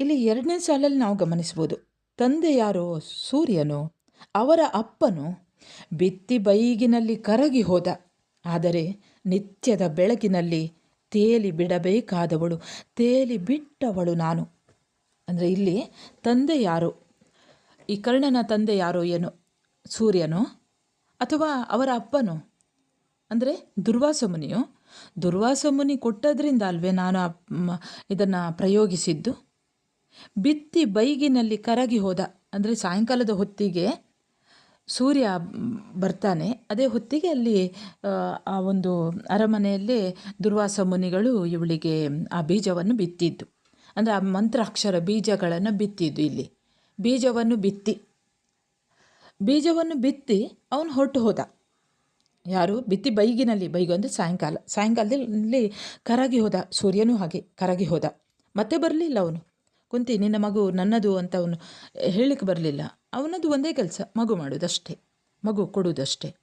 ಇಲ್ಲಿ ಎರಡನೇ ಸಾಲಲ್ಲಿ ನಾವು ಗಮನಿಸ್ಬೋದು ತಂದೆ ಯಾರೋ? ಸೂರ್ಯನು. ಅವರ ಅಪ್ಪನು ಬಿತ್ತಿ ಬೈಗಿನಲ್ಲಿ ಕರಗಿ ಹೋದ. ಆದರೆ ನಿತ್ಯದ ಬೆಳಕಿನಲ್ಲಿ ತೇಲಿ ಬಿಡಬೇಕಾದವಳು, ತೇಲಿ ಬಿಟ್ಟವಳು ನಾನು. ಅಂದರೆ ಇಲ್ಲಿ ತಂದೆ ಯಾರು? ಈ ಕರ್ಣನ ತಂದೆ ಯಾರೋ ಏನು? ಸೂರ್ಯನೋ ಅಥವಾ ಅವರ ಅಪ್ಪನೋ? ಅಂದರೆ ದುರ್ವಾಸ ಮುನಿಯೋ ದುರ್ವಾಸ ಮುನಿ ಕೊಟ್ಟದ್ರಿಂದ ಅಲ್ವೇ ನಾನು ಇದನ್ನು ಪ್ರಯೋಗಿಸಿದ್ದು. ಬಿತ್ತಿ ಬೈಗಿನಲ್ಲಿ ಕರಗಿ ಹೋದ, ಅಂದರೆ ಸಾಯಂಕಾಲದ ಹೊತ್ತಿಗೆ ಸೂರ್ಯ ಬರ್ತಾನೆ, ಅದೇ ಹೊತ್ತಿಗೆ ಅಲ್ಲಿ ಆ ಒಂದು ಅರಮನೆಯಲ್ಲಿ ದುರ್ವಾಸ ಮುನಿಗಳು ಇವಳಿಗೆ ಆ ಬೀಜವನ್ನು ಬಿತ್ತಿದ್ದು. ಅಂದರೆ ಆ ಮಂತ್ರಾಕ್ಷರ ಬೀಜಗಳನ್ನು ಬಿತ್ತಿದ್ದು ಇಲ್ಲಿ. ಬೀಜವನ್ನು ಬಿತ್ತಿ. ಬೀಜವನ್ನು ಬಿತ್ತಿ ಅವನು ಹೊರಟು ಹೋದ. ಯಾರು? ಬಿತ್ತಿ ಬೈಗಿನಲ್ಲಿ, ಬೈಗು ಅಂದರೆ ಸಾಯಂಕಾಲ. ಸಾಯಂಕಾಲದಲ್ಲಿ ಕರಗಿ ಹೋದ ಸೂರ್ಯನೂ ಹಾಗೆ ಕರಗಿ ಹೋದ. ಮತ್ತೆ ಬರಲಿಲ್ಲ ಅವನು. ಕುಂತಿ, ನಿನ್ನ ಮಗು ನನ್ನದು ಅಂತ ಅವನು ಹೇಳಲಿಕ್ಕೆ ಬರಲಿಲ್ಲ. ಅವನದು ಒಂದೇ ಕೆಲಸ, ಮಗು ಮಾಡೋದಷ್ಟೇ. ಮಗು ಕೊಡುವುದಷ್ಟೇ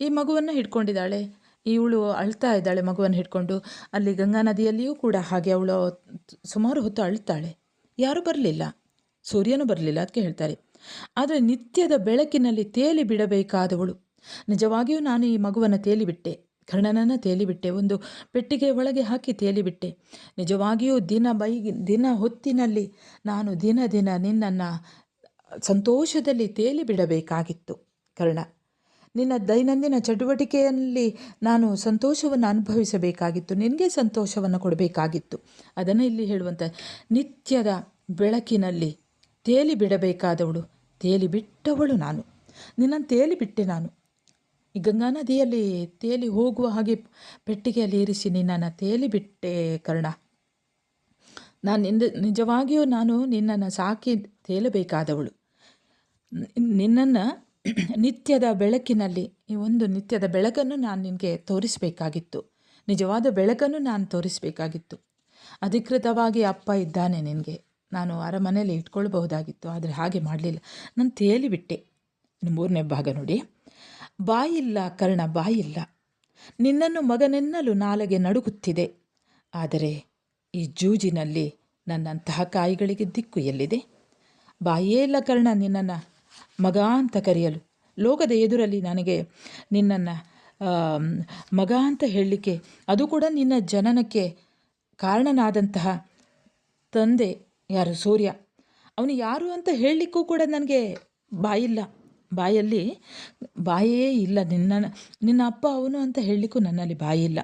ಈ ಮಗುವನ್ನು ಹಿಡ್ಕೊಂಡಿದ್ದಾಳೆ. ಇವಳು ಅಳ್ತಾ ಇದ್ದಾಳೆ ಮಗುವನ್ನು ಹಿಡ್ಕೊಂಡು. ಅಲ್ಲಿ ಗಂಗಾ ನದಿಯಲ್ಲಿಯೂ ಕೂಡ ಹಾಗೆ ಅವಳು ಸುಮಾರು ಹೊತ್ತು ಅಳ್ತಾಳೆ. ಯಾರೂ ಬರಲಿಲ್ಲ. ಸೂರ್ಯನೂ ಬರಲಿಲ್ಲ ಅದಕ್ಕೆ ಹೇಳ್ತಾರೆ. ಆದರೆ ನಿತ್ಯದ ಬೆಳಕಿನಲ್ಲಿ ತೇಲಿ ಬಿಡಬೇಕಾದವಳು ನಿಜವಾಗಿಯೂ ನಾನು ಈ ಮಗುವನ್ನು ತೇಲಿಬಿಟ್ಟೆ. ಕರ್ಣನನ್ನು ತೇಲಿಬಿಟ್ಟೆ. ಒಂದು ಪೆಟ್ಟಿಗೆ ಒಳಗೆ ಹಾಕಿ ತೇಲಿಬಿಟ್ಟೆ. ನಿಜವಾಗಿಯೂ ದಿನ ಬೈ, ದಿನ ಹೊತ್ತಿನಲ್ಲಿ ನಾನು ದಿನ ದಿನ ನಿನ್ನನ್ನು ಸಂತೋಷದಲ್ಲಿ ತೇಲಿ ಬಿಡಬೇಕಾಗಿತ್ತು ಕರ್ಣ. ನಿನ್ನ ದೈನಂದಿನ ಚಟುವಟಿಕೆಯಲ್ಲಿ ನಾನು ಸಂತೋಷವನ್ನು ಅನುಭವಿಸಬೇಕಾಗಿತ್ತು, ನಿನಗೆ ಸಂತೋಷವನ್ನು ಕೊಡಬೇಕಾಗಿತ್ತು. ಅದನ್ನು ಇಲ್ಲಿ ಹೇಳುವಂಥ ನಿತ್ಯದ ಬೆಳಕಿನಲ್ಲಿ ತೇಲಿ ಬಿಡಬೇಕಾದವಳು ತೇಲಿ ಬಿಟ್ಟವಳು ನಾನು. ನಿನ್ನನ್ನು ತೇಲಿ ಬಿಟ್ಟೆ ನಾನು. ಈ ಗಂಗಾ ನದಿಯಲ್ಲಿ ತೇಲಿ ಹೋಗುವ ಹಾಗೆ ಪೆಟ್ಟಿಗೆಯಲ್ಲಿ ಇರಿಸಿ, ನಿನ್ನನ್ನು ತೇಲಿ ಬಿಟ್ಟೆ ಕರ್ಣ. ನಾನು ನಿಂದ, ನಿಜವಾಗಿಯೂ ನಾನು ನಿನ್ನನ್ನು ಸಾಕಿ ತೇಲಬೇಕಾದವಳು. ನಿನ್ನನ್ನು ನಿತ್ಯದ ಬೆಳಕಿನಲ್ಲಿ, ಈ ಒಂದು ನಿತ್ಯದ ಬೆಳಕನ್ನು ನಾನು ನಿನಗೆ ತೋರಿಸಬೇಕಾಗಿತ್ತು. ನಿಜವಾದ ಬೆಳಕನ್ನು ನಾನು ತೋರಿಸಬೇಕಾಗಿತ್ತು. ಅಧಿಕೃತವಾಗಿ ಅಪ್ಪ ಇದ್ದಾನೆ ನಿನಗೆ. ನಾನು ಅರಮನೆಯಲ್ಲಿ ಇಟ್ಕೊಳ್ಬಹುದಾಗಿತ್ತು, ಆದರೆ ಹಾಗೆ ಮಾಡಲಿಲ್ಲ. ನಾನು ತೇಲಿಬಿಟ್ಟೆ. ಮೂರನೇ ಭಾಗ ನೋಡಿ. ಬಾಯಿಲ್ಲ ಕರ್ಣ, ಬಾಯಿಲ್ಲ. ನಿನ್ನನ್ನು ಮಗನೆನ್ನಲು ನಾಲಗೆ ನಡುಗುತ್ತಿದೆ. ಆದರೆ ಈ ಜೂಜಿನಲ್ಲಿ ನನ್ನಂತಹ ಕಾಯಿಗಳಿಗೆ ದಿಕ್ಕು ಎಲ್ಲಿದೆ? ಬಾಯೇ ಇಲ್ಲ ಕರ್ಣ, ನಿನ್ನನ್ನು ಮಗ ಅಂತ ಕರೆಯಲು, ಲೋಕದ ಎದುರಲ್ಲಿ ನನಗೆ ನಿನ್ನನ್ನು ಮಗ ಅಂತ ಹೇಳಲಿಕ್ಕೆ ಅದು ಕೂಡ ನಿನ್ನ ಜನನಕ್ಕೆ ಕಾರಣನಾದಂತಹ ತಂದೆ ಯಾರು ಸೂರ್ಯ. ಅವನು ಯಾರು ಅಂತ ಹೇಳಲಿಕ್ಕೂ ಕೂಡ ನನಗೆ ಬಾಯಿಲ್ಲ. ಬಾಯಲ್ಲಿ ಬಾಯೇ ಇಲ್ಲ. ನಿನ್ನ ನಿನ್ನ ಅಪ್ಪ ಅವನು ಅಂತ ಹೇಳಲಿಕ್ಕೂ ನನ್ನಲ್ಲಿ ಬಾಯಿಲ್ಲ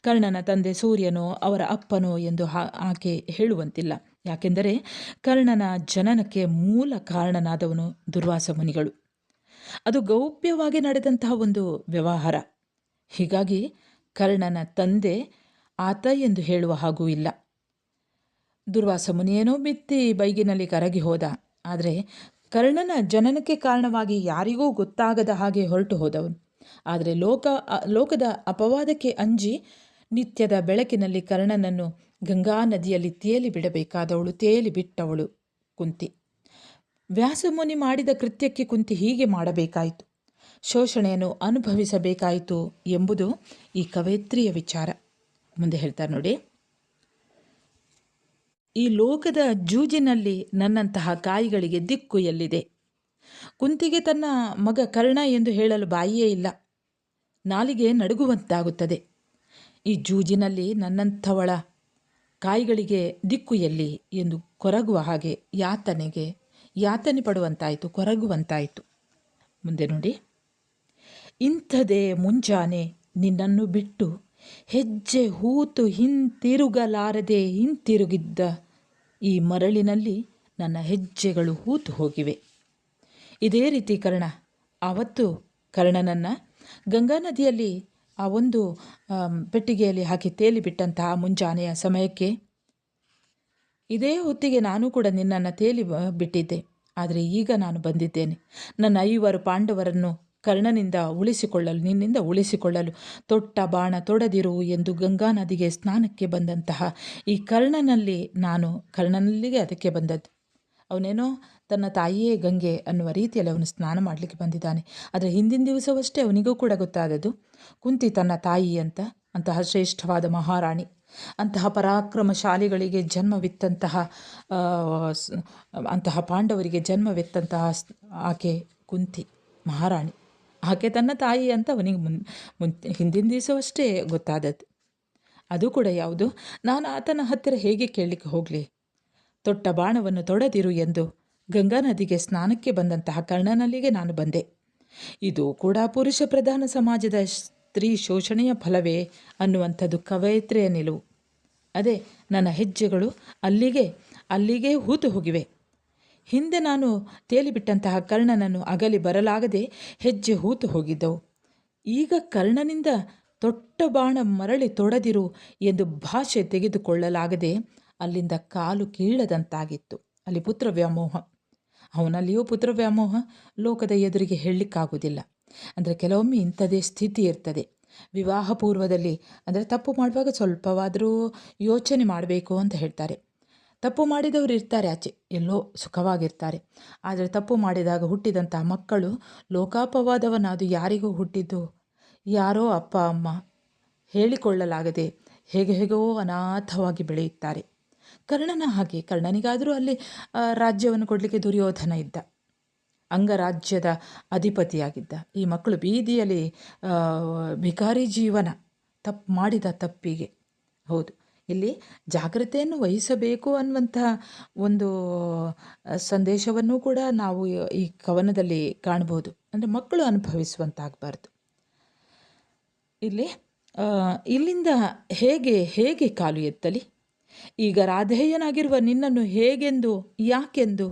ಕರ್ಣನ ತಂದೆ ಸೂರ್ಯನೋ ಅವರ ಅಪ್ಪನೋ ಎಂದು ಆಕೆ ಹೇಳುವಂತಿಲ್ಲ. ಯಾಕೆಂದರೆ ಕರ್ಣನ ಜನನಕ್ಕೆ ಮೂಲ ಕಾರಣನಾದವನು ದುರ್ವಾಸ ಮುನಿಗಳು. ಅದು ಗೌಪ್ಯವಾಗಿ ನಡೆದಂತಹ ಒಂದು ವ್ಯವಹಾರ. ಹೀಗಾಗಿ ಕರ್ಣನ ತಂದೆ ಆತ ಎಂದು ಹೇಳುವ ಹಾಗೂ ಇಲ್ಲ. ದುರ್ವಾಸ ಮುನಿಯೇನೋ ಬಿತ್ತಿ ಬೈಗಿನಲ್ಲಿ ಕರಗಿ ಹೋದ. ಆದರೆ ಕರ್ಣನ ಜನನಕ್ಕೆ ಕಾರಣವಾಗಿ ಯಾರಿಗೂ ಗೊತ್ತಾಗದ ಹಾಗೆ ಹೊರಟು ಹೋದವನು. ಆದರೆ ಲೋಕ ಲೋಕದ ಅಪವಾದಕ್ಕೆ ಅಂಜಿ ನಿತ್ಯದ ಬೆಳಕಿನಲ್ಲಿ ಕರ್ಣನನ್ನು ಗಂಗಾ ನದಿಯಲ್ಲಿ ತೇಲಿ ಬಿಡಬೇಕಾದವಳು, ತೇಲಿ ಬಿಟ್ಟವಳು ಕುಂತಿ. ವ್ಯಾಸಮುನಿ ಮಾಡಿದ ಕೃತ್ಯಕ್ಕೆ ಕುಂತಿ ಹೀಗೆ ಮಾಡಬೇಕಾಯಿತು. ಶೋಷಣೆಯನ್ನು ಅನುಭವಿಸಬೇಕಾಯಿತು ಎಂಬುದು ಈ ಕವಯಿತ್ರಿಯ ವಿಚಾರ. ಮುಂದೆ ಹೇಳ್ತಾರೆ ನೋಡಿ. ಈ ಲೋಕದ ಜೂಜಿನಲ್ಲಿ ನನ್ನಂತಹ ಕಾಯಿಗಳಿಗೆ ದಿಕ್ಕು ಎಲ್ಲಿದೆ? ಕುಂತಿಗೆ ತನ್ನ ಮಗ ಕರ್ಣ ಎಂದು ಹೇಳಲು ಬಾಯಿಯೇ ಇಲ್ಲ. ನಾಲಿಗೆ ನಡುಗುವಂತಾಗುತ್ತದೆ. ಈ ಜೂಜಿನಲ್ಲಿ ನನ್ನಂಥವಳ ಕಾಯಿಗಳಿಗೆ ದಿಕ್ಕು ಎಲ್ಲಿ ಎಂದು ಕೊರಗುವ ಹಾಗೆ ಯಾತನೆಗೆ, ಯಾತನೆ ಪಡುವಂತಾಯಿತು, ಕೊರಗುವಂತಾಯಿತು. ಮುಂದೆ ನೋಡಿ. ಇಂಥದೇ ಮುಂಜಾನೆ ನಿನ್ನನ್ನು ಬಿಟ್ಟು ಹೆಜ್ಜೆ ಹೂತು ಹಿಂತಿರುಗಲಾರದೆ ಹಿಂತಿರುಗಿದ್ದ ಈ ಮರಳಿನಲ್ಲಿ ನನ್ನ ಹೆಜ್ಜೆಗಳು ಹೂತು ಹೋಗಿವೆ. ಇದೇ ರೀತಿ ಕರ್ಣ, ಆವತ್ತು ಕರ್ಣನನ್ನು ಗಂಗಾ ನದಿಯಲ್ಲಿ ಆ ಒಂದು ಪೆಟ್ಟಿಗೆಯಲ್ಲಿ ಹಾಕಿ ತೇಲಿಬಿಟ್ಟಂತಹ ಮುಂಜಾನೆಯ ಸಮಯಕ್ಕೆ ಇದೇ ಹೊತ್ತಿಗೆ ನಾನು ಕೂಡ ನಿನ್ನನ್ನು ತೇಲಿ ಬಿಟ್ಟಿದ್ದೆ. ಆದರೆ ಈಗ ನಾನು ಬಂದಿದ್ದೇನೆ. ನನ್ನ ಐವರು ಪಾಂಡವರನ್ನು ಕರ್ಣನಿಂದ ಉಳಿಸಿಕೊಳ್ಳಲು, ನಿನ್ನಿಂದ ಉಳಿಸಿಕೊಳ್ಳಲು ತೊಟ್ಟ ಬಾಣ ತೊಡದಿರು ಎಂದು ಗಂಗಾ ನದಿಗೆ ಸ್ನಾನಕ್ಕೆ ಬಂದಂತಹ ಈ ಕರ್ಣನಲ್ಲಿ ನಾನು, ಕರ್ಣನಲ್ಲಿಗೆ ಅದಕ್ಕೆ ಬಂದದ್ದು. ಅವನೇನೋ ತನ್ನ ತಾಯಿಯೇ ಗಂಗೆ ಅನ್ನುವ ರೀತಿಯಲ್ಲಿ ಅವನು ಸ್ನಾನ ಮಾಡಲಿಕ್ಕೆ ಬಂದಿದ್ದಾನೆ. ಆದರೆ ಹಿಂದಿನ ದಿವಸವಷ್ಟೇ ಅವನಿಗೂ ಕೂಡ ಗೊತ್ತಾದದ್ದು, ಕುಂತಿ ತನ್ನ ತಾಯಿ ಅಂತ, ಅಂತಹ ಶ್ರೇಷ್ಠವಾದ ಮಹಾರಾಣಿ, ಅಂತಹ ಪರಾಕ್ರಮಶಾಲಿಗಳಿಗೆ ಜನ್ಮವಿತ್ತಂತಹ ಅಂತಹ ಪಾಂಡವರಿಗೆ ಜನ್ಮವಿತ್ತಂತಹ ಆಕೆ ಕುಂತಿ, ಮಹಾರಾಣಿ. ಆಕೆ ತನ್ನ ತಾಯಿ ಅಂತ ಅವನಿಗೆ ಮುನ್ ಮುನ್, ಹಿಂದಿನ ದಿವಸವಷ್ಟೇ ಗೊತ್ತಾದದ್ದು. ಅದು ಕೂಡ ಯಾವುದು? ನಾನು ಆತನ ಹತ್ತಿರ ಹೇಗೆ ಕೇಳಲಿಕ್ಕೆ ಹೋಗಲಿ? ತೊಟ್ಟ ಬಾಣವನ್ನು ತೊಡೆದಿರು ಎಂದು ಗಂಗಾ ನದಿಗೆ ಸ್ನಾನಕ್ಕೆ ಬಂದಂತಹ ಕರ್ಣನಲ್ಲಿಗೆ ನಾನು ಬಂದೆ. ಇದು ಕೂಡ ಪುರುಷ ಪ್ರಧಾನ ಸಮಾಜದ ಸ್ತ್ರೀ ಶೋಷಣೆಯ ಫಲವೇ ಅನ್ನುವಂಥದ್ದು ಕವಯಿತ್ರೆಯ ನಿಲುವು. ಅದೇ, ನನ್ನ ಹೆಜ್ಜೆಗಳು ಅಲ್ಲಿಗೆ ಅಲ್ಲಿಗೆ ಹೂತು ಹೋಗಿವೆ. ಹಿಂದೆ ನಾನು ತೇಲಿಬಿಟ್ಟಂತಹ ಕರ್ಣನನ್ನು ಅಗಲಿ ಬರಲಾಗದೆ ಹೆಜ್ಜೆ ಹೂತು ಹೋಗಿದ್ದವು. ಈಗ ಕರ್ಣನಿಂದ ತೊಟ್ಟ ಬಾಣ ಮರಳಿ ತೊಡದಿರು ಎಂದು ಭಾಷೆ ತೆಗೆದುಕೊಳ್ಳಲಾಗದೆ ಅಲ್ಲಿಂದ ಕಾಲು ಕೀಳದಂತಾಗಿತ್ತು. ಅಲ್ಲಿ ಪುತ್ರ ವ್ಯಾಮೋಹ ಅವನಲ್ಲಿಯೂ ಪುತ್ರ ವ್ಯಾಮೋಹ ಲೋಕದ ಎದುರಿಗೆ ಹೇಳಲಿಕ್ಕಾಗುವುದಿಲ್ಲ. ಅಂದರೆ ಕೆಲವೊಮ್ಮೆ ಇಂಥದೇ ಸ್ಥಿತಿ ಇರ್ತದೆ. ವಿವಾಹ ಪೂರ್ವದಲ್ಲಿ ಅಂದರೆ ತಪ್ಪು ಮಾಡುವಾಗ ಸ್ವಲ್ಪವಾದರೂ ಯೋಚನೆ ಮಾಡಬೇಕು ಅಂತ ಹೇಳ್ತಾರೆ. ತಪ್ಪು ಮಾಡಿದವರು ಇರ್ತಾರೆ ಆಚೆ, ಎಲ್ಲೋ ಸುಖವಾಗಿರ್ತಾರೆ. ಆದರೆ ತಪ್ಪು ಮಾಡಿದಾಗ ಹುಟ್ಟಿದಂಥ ಮಕ್ಕಳು ಲೋಕಾಪವಾದವನ್ನು ಅದು ಯಾರಿಗೂ ಹುಟ್ಟಿದ್ದು? ಯಾರೋ ಅಪ್ಪ, ಅಮ್ಮ ಹೇಳಿಕೊಳ್ಳಲಾಗದೆ ಹೇಗೆ ಹೇಗೋ ಅನಾಥವಾಗಿ ಬೆಳೆಯುತ್ತಾರೆ. ಕರ್ಣನ ಹಾಗೆ, ಕರ್ಣನಿಗಾದರೂ ಅಲ್ಲಿ ರಾಜ್ಯವನ್ನು ಕೊಡಲಿಕ್ಕೆ ದುರ್ಯೋಧನ ಇದ್ದ. ಅಂಗರಾಜ್ಯದ ಅಧಿಪತಿಯಾಗಿದ್ದ. ಈ ಮಕ್ಕಳು ಬೀದಿಯಲ್ಲಿ ಭಿಕಾರಿ ಜೀವನ ತಪ್ಪು ಮಾಡಿದ ತಪ್ಪಿಗೆ. ಹೌದು. ಇಲ್ಲಿ ಜಾಗ್ರತೆಯನ್ನು ವಹಿಸಬೇಕು ಅನ್ನುವಂಥ ಒಂದು ಸಂದೇಶವನ್ನು ಕೂಡ ನಾವು ಈ ಕವನದಲ್ಲಿ ಕಾಣ್ಬೋದು ಅಂದರೆ ಮಕ್ಕಳು ಅನುಭವಿಸುವಂತಾಗಬಾರ್ದು. ಇಲ್ಲಿ ಇಲ್ಲಿಂದ ಹೇಗೆ ಹೇಗೆ ಕಾಲು ಎತ್ತಲಿ? ಈಗ ರಾಧೇಯನಾಗಿರುವ ನಿನ್ನನ್ನು ಹೇಗೆಂದು, ಯಾಕೆಂದು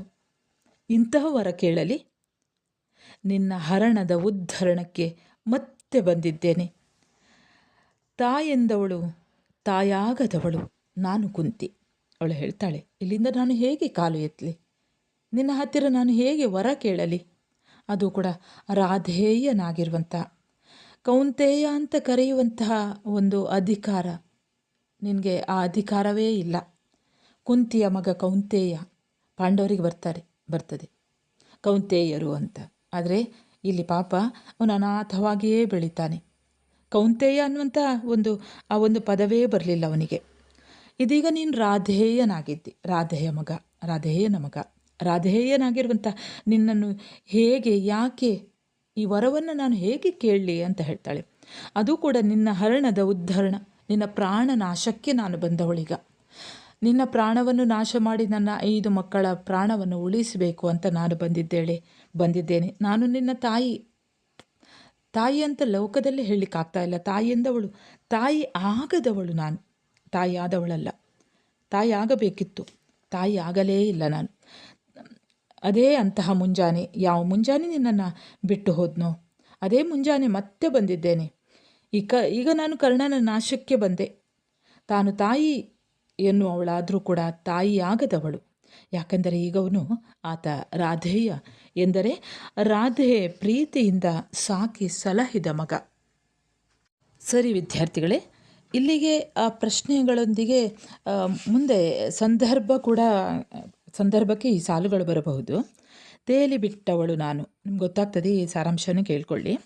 ಇಂತಹವರ ಕೇಳಲಿ? ನಿನ್ನ ಹರಣದ ಉದ್ಧರಣಕ್ಕೆ ಮತ್ತೆ ಬಂದಿದ್ದೇನೆ. ತಾಯೆಂದವಳು ತಾಯಾಗದವಳು. ನಾನು ಕುಂತಿ. ಅವಳು ಹೇಳ್ತಾಳೆ, ಇಲ್ಲಿಂದ ನಾನು ಹೇಗೆ ಕಾಲು ಎತ್ತಲಿ ನಿನ್ನ ಹತ್ತಿರ ನಾನು ಹೇಗೆ ವರ ಕೇಳಲಿ? ಅದು ಕೂಡ ರಾಧೇಯನಾಗಿರುವಂಥ ಕೌಂತೇಯ ಅಂತ ಕರೆಯುವಂತಹ ಒಂದು ಅಧಿಕಾರ. ನಿನಗೆ ಆ ಅಧಿಕಾರವೇ ಇಲ್ಲ. ಕುಂತಿಯ ಮಗ ಕೌಂತೇಯ ಪಾಂಡವರಿಗೆ ಬರ್ತಾರೆ, ಬರ್ತದೆ. ಕೌಂತೇಯರು ಅಂತ. ಆದರೆ ಇಲ್ಲಿ ಪಾಪ ಅವನು ಅನಾಥವಾಗಿಯೇ ಬೆಳೀತಾನೆ. ಕೌಂತೇಯ ಅನ್ನುವಂಥ ಒಂದು, ಆ ಒಂದು ಪದವೇ ಬರಲಿಲ್ಲ ಅವನಿಗೆ. ಇದೀಗ ನೀನು ರಾಧೇಯನಾಗಿದ್ದಿ. ರಾಧೆಯ ಮಗ, ರಾಧೇಯನ ಮಗ. ರಾಧೇಯನಾಗಿರುವಂಥ ನಿನ್ನನ್ನು ಹೇಗೆ, ಯಾಕೆ ಈ ವರವನ್ನು ನಾನು ಹೇಗೆ ಕೇಳಲಿ ಅಂತ ಹೇಳ್ತಾಳೆ. ಅದು ಕೂಡ ನಿನ್ನ ಹರಣದ ಉದ್ಧರಣ. ನಿನ್ನ ಪ್ರಾಣ ನಾಶಕ್ಕೆ ನಾನು ಬಂದವಳೀಗ. ನಿನ್ನ ಪ್ರಾಣವನ್ನು ನಾಶ ಮಾಡಿ ನನ್ನ ಐದು ಮಕ್ಕಳ ಪ್ರಾಣವನ್ನು ಉಳಿಸಬೇಕು ಅಂತ ನಾನು ಬಂದಿದ್ದೇಳೆ, ಬಂದಿದ್ದೇನೆ. ನಾನು ನಿನ್ನ ತಾಯಿ. ತಾಯಿ ಅಂತ ಲೋಕದಲ್ಲಿ ಹೇಳಲಿಕ್ಕಾಗ್ತಾ ಇಲ್ಲ. ತಾಯಿ ಎಂದವಳು, ತಾಯಿ ಆಗದವಳು ನಾನು. ತಾಯಿ ಆದವಳಲ್ಲ. ತಾಯಿ ಆಗಬೇಕಿತ್ತು. ತಾಯಿ ಆಗಲೇ ಇಲ್ಲ ನಾನು. ಅದೇ ಅಂತಹ ಮುಂಜಾನೆ. ಯಾವ ಮುಂಜಾನೆ ನಿನ್ನನ್ನು ಬಿಟ್ಟು ಹೋದ್ನೋ? ಅದೇ ಮುಂಜಾನೆ ಮತ್ತೆ ಬಂದಿದ್ದೇನೆ. ಈಗ ಈಗ ನಾನು ಕರ್ಣನ ನಾಶಕ್ಕೆ ಬಂದೆ. ತಾನು ತಾಯಿ ಎನ್ನುವಳಾದರೂ ಕೂಡ ತಾಯಿಯಾಗದವಳು ಯಾಕಂದರೆ ಈಗ ಅವನು ಆತ ರಾಧೇಯ ಎಂದರೆ ರಾಧೆ ಪ್ರೀತಿಯಿಂದ ಸಾಕಿ ಸಲಹಿದ ಮಗ. ಸರಿ ವಿದ್ಯಾರ್ಥಿಗಳೇ, ಇಲ್ಲಿಗೆ ಆ ಪ್ರಶ್ನೆಗಳೊಂದಿಗೆ ಮುಂದೆ ಸಂದರ್ಭ ಕೂಡ, ಸಂದರ್ಭಕ್ಕೆ ಈ ಸಾಲುಗಳು ಬರಬಹುದು. ತೇಲಿ ಬಿಟ್ಟವಳು ನಾನು. ನಿಮ್ಗೆ ಗೊತ್ತಾಗ್ತದೆ ಈ ಸಾರಾಂಶವನ್ನು ಕೇಳ್ಕೊಳ್ಳಿ.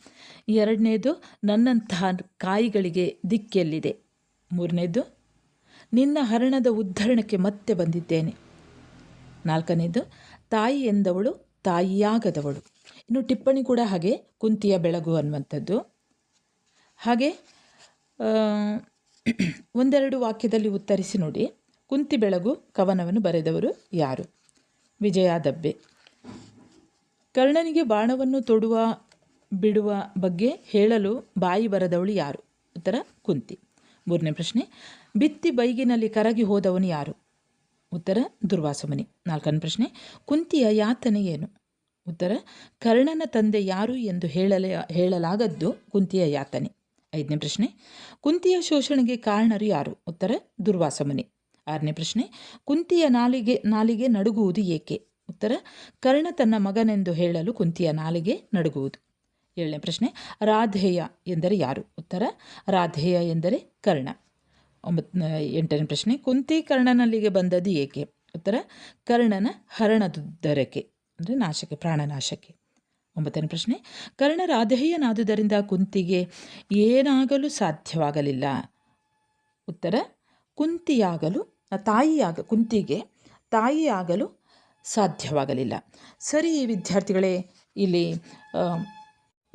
ಎರಡನೇದು, ನನ್ನಂತಹ ಕಾಯಿಗಳಿಗೆ ದಿಕ್ಕೆಲ್ಲಿದೆ. ಮೂರನೇದು, ನಿನ್ನ ಹರಣದ ಉದ್ಧರಣಕ್ಕೆ ಮತ್ತೆ ಬಂದಿದ್ದೇನೆ. ನಾಲ್ಕನೇದು, ತಾಯಿ ಎಂದವಳು ತಾಯಿಯಾಗದವಳು. ಇನ್ನು ಟಿಪ್ಪಣಿ ಕೂಡ ಹಾಗೆ ಕುಂತಿಯ ಬೆಳಗು ಅನ್ನುವಂಥದ್ದು. ಹಾಗೆ ಒಂದೆರಡು ವಾಕ್ಯದಲ್ಲಿ ಉತ್ತರಿಸಿ ನೋಡಿ. ಕುಂತಿ ಬೆಳಗು ಕವನವನ್ನು ಬರೆದವರು ಯಾರು? ವಿಜಯ ದಬ್ಬೆ. ಕರ್ಣನಿಗೆ ಬಾಣವನ್ನು ತೊಡುವ, ಬಿಡುವ ಬಗ್ಗೆ ಹೇಳಲು ಬಾಯಿ ಬರದವಳು ಯಾರು? ಉತ್ತರ, ಕುಂತಿ. ಮೂರನೇ ಪ್ರಶ್ನೆ, ಬಿತ್ತಿ ಬೈಗಿನಲ್ಲಿ ಕರಗಿ ಹೋದವನು ಯಾರು? ಉತ್ತರ ದುರ್ವಾಸಮನಿ ನಾಲ್ಕನೇ ಪ್ರಶ್ನೆ, ಕುಂತಿಯ ಯಾತನೆ ಏನು? ಉತ್ತರ, ಕರ್ಣನ ತಂದೆ ಯಾರು ಎಂದು ಹೇಳಲ, ಹೇಳಲಾಗದ್ದು ಕುಂತಿಯ ಯಾತನೆ. ಐದನೇ ಪ್ರಶ್ನೆ, ಕುಂತಿಯ ಶೋಷಣೆಗೆ ಕಾರಣರು ಯಾರು? ಉತ್ತರ ದುರ್ವಾಸಮನಿ ಆರನೇ ಪ್ರಶ್ನೆ, ಕುಂತಿಯ ನಾಲಿಗೆ ನಾಲಿಗೆ ನಡುಗುವುದು ಏಕೆ? ಉತ್ತರ, ಕರ್ಣ ತನ್ನ ಮಗನೆಂದು ಹೇಳಲು ಕುಂತಿಯ ನಾಲಿಗೆ ನಡುಗುವುದು. ಏಳನೇ ಪ್ರಶ್ನೆ, ರಾಧೇಯ ಎಂದರೆ ಯಾರು? ಉತ್ತರ, ರಾಧೇಯ ಎಂದರೆ ಕರ್ಣ. ಒಂಬತ್ತು ಎಂಟನೇ ಪ್ರಶ್ನೆ, ಕುಂತಿ ಕರ್ಣನಲ್ಲಿಗೆ ಬಂದದ್ದು ಏಕೆ? ಉತ್ತರ, ಕರ್ಣನ ಹರಣದುದ್ದರಕ್ಕೆ, ಅಂದರೆ ನಾಶಕ್ಕೆ, ಪ್ರಾಣನಾಶಕ್ಕೆ. ಒಂಬತ್ತನೇ ಪ್ರಶ್ನೆ ಕರ್ಣ ರಾಧೇಯನಾದುದರಿಂದ ಕುಂತಿಗೆ ಏನಾಗಲು ಸಾಧ್ಯವಾಗಲಿಲ್ಲ? ಉತ್ತರ, ಕುಂತಿಯಾಗಲು, ತಾಯಿಯಾಗ, ಕುಂತಿಗೆ ತಾಯಿಯಾಗಲು ಸಾಧ್ಯವಾಗಲಿಲ್ಲ. ಸರಿ ವಿದ್ಯಾರ್ಥಿಗಳೇ, ಇಲ್ಲಿ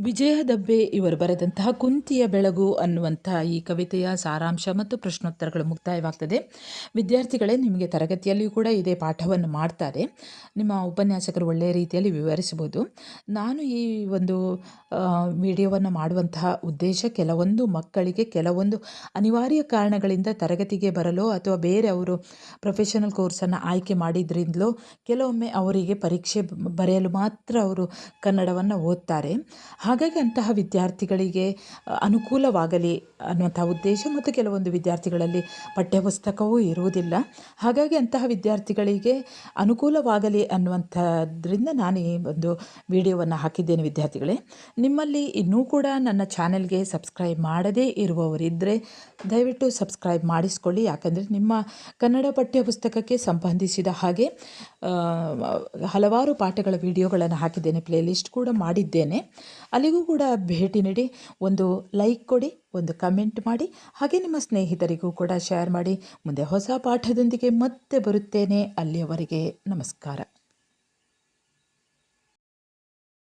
ವಿಜಯ ದಬ್ಬೆ ಇವರು ಬರೆದಂತಹ ಕುಂತಿಯ ಬೆಳಗು ಅನ್ನುವಂತಹ ಈ ಕವಿತೆಯ ಸಾರಾಂಶ ಮತ್ತು ಪ್ರಶ್ನೋತ್ತರಗಳು ಮುಕ್ತಾಯವಾಗ್ತದೆ. ವಿದ್ಯಾರ್ಥಿಗಳೇ, ನಿಮಗೆ ತರಗತಿಯಲ್ಲಿಯೂ ಕೂಡ ಇದೇ ಪಾಠವನ್ನು ಮಾಡ್ತಾರೆ. ನಿಮ್ಮ ಉಪನ್ಯಾಸಕರು ಒಳ್ಳೆಯ ರೀತಿಯಲ್ಲಿ ವಿವರಿಸಬಹುದು. ನಾನು ಈ ಒಂದು ವಿಡಿಯೋವನ್ನು ಮಾಡುವಂತಹ ಉದ್ದೇಶ ಕೆಲವೊಂದು ಮಕ್ಕಳಿಗೆ, ಕೆಲವೊಂದು ಅನಿವಾರ್ಯ ಕಾರಣಗಳಿಂದ ತರಗತಿಗೆ ಬರಲೋ ಅಥವಾ ಬೇರೆ ಅವರು ಪ್ರೊಫೆಷನಲ್ ಕೋರ್ಸನ್ನು ಆಯ್ಕೆ ಮಾಡಿದ್ರಿಂದಲೋ, ಕೆಲವೊಮ್ಮೆ ಅವರಿಗೆ ಪರೀಕ್ಷೆ ಬರೆಯಲು ಮಾತ್ರ ಅವರು ಕನ್ನಡವನ್ನು ಓದ್ತಾರೆ. ಹಾಗಾಗಿ ಅಂತಹ ವಿದ್ಯಾರ್ಥಿಗಳಿಗೆ ಅನುಕೂಲವಾಗಲಿ ಅನ್ನುವಂಥ ಉದ್ದೇಶ ಮತ್ತು ಕೆಲವೊಂದು ವಿದ್ಯಾರ್ಥಿಗಳಲ್ಲಿ ಪಠ್ಯಪುಸ್ತಕವೂ ಇರುವುದಿಲ್ಲ. ಹಾಗಾಗಿ ಅಂತಹ ವಿದ್ಯಾರ್ಥಿಗಳಿಗೆ ಅನುಕೂಲವಾಗಲಿ ಅನ್ನುವಂಥದ್ರಿಂದ ನಾನು ಈ ಒಂದು ವಿಡಿಯೋವನ್ನು ಹಾಕಿದ್ದೇನೆ ವಿದ್ಯಾರ್ಥಿಗಳೇ. ನಿಮ್ಮಲ್ಲಿ ಇನ್ನೂ ಕೂಡ ನನ್ನ ಚಾನೆಲ್ಗೆ ಸಬ್ಸ್ಕ್ರೈಬ್ ಮಾಡದೇ ಇರುವವರಿದ್ದರೆ ದಯವಿಟ್ಟು ಸಬ್ಸ್ಕ್ರೈಬ್ ಮಾಡಿಸ್ಕೊಳ್ಳಿ. ಯಾಕಂದರೆ ನಿಮ್ಮ ಕನ್ನಡ ಪಠ್ಯಪುಸ್ತಕಕ್ಕೆ ಸಂಬಂಧಿಸಿದ ಹಾಗೆ ಹಲವಾರು ಪಾಠಗಳ ವಿಡಿಯೋಗಳನ್ನು ಹಾಕಿದ್ದೇನೆ, ಪ್ಲೇಲಿಸ್ಟ್ ಕೂಡ ಮಾಡಿದ್ದೇನೆ. ಅಲ್ಲಿಗೂ ಕೂಡ ಭೇಟಿ ನೀಡಿ ಒಂದು ಲೈಕ್ ಕೊಡಿ, ಒಂದು ಕಮೆಂಟ್ ಮಾಡಿ, ಹಾಗೆ ನಿಮ್ಮ ಸ್ನೇಹಿತರಿಗೂ ಕೂಡ ಶೇರ್ ಮಾಡಿ. ಮುಂದೆ ಹೊಸ ಪಾಠದೊಂದಿಗೆ ಮತ್ತೆ ಬರುತ್ತೇನೆ. ಅಲ್ಲಿಯವರೆಗೆ ನಮಸ್ಕಾರ.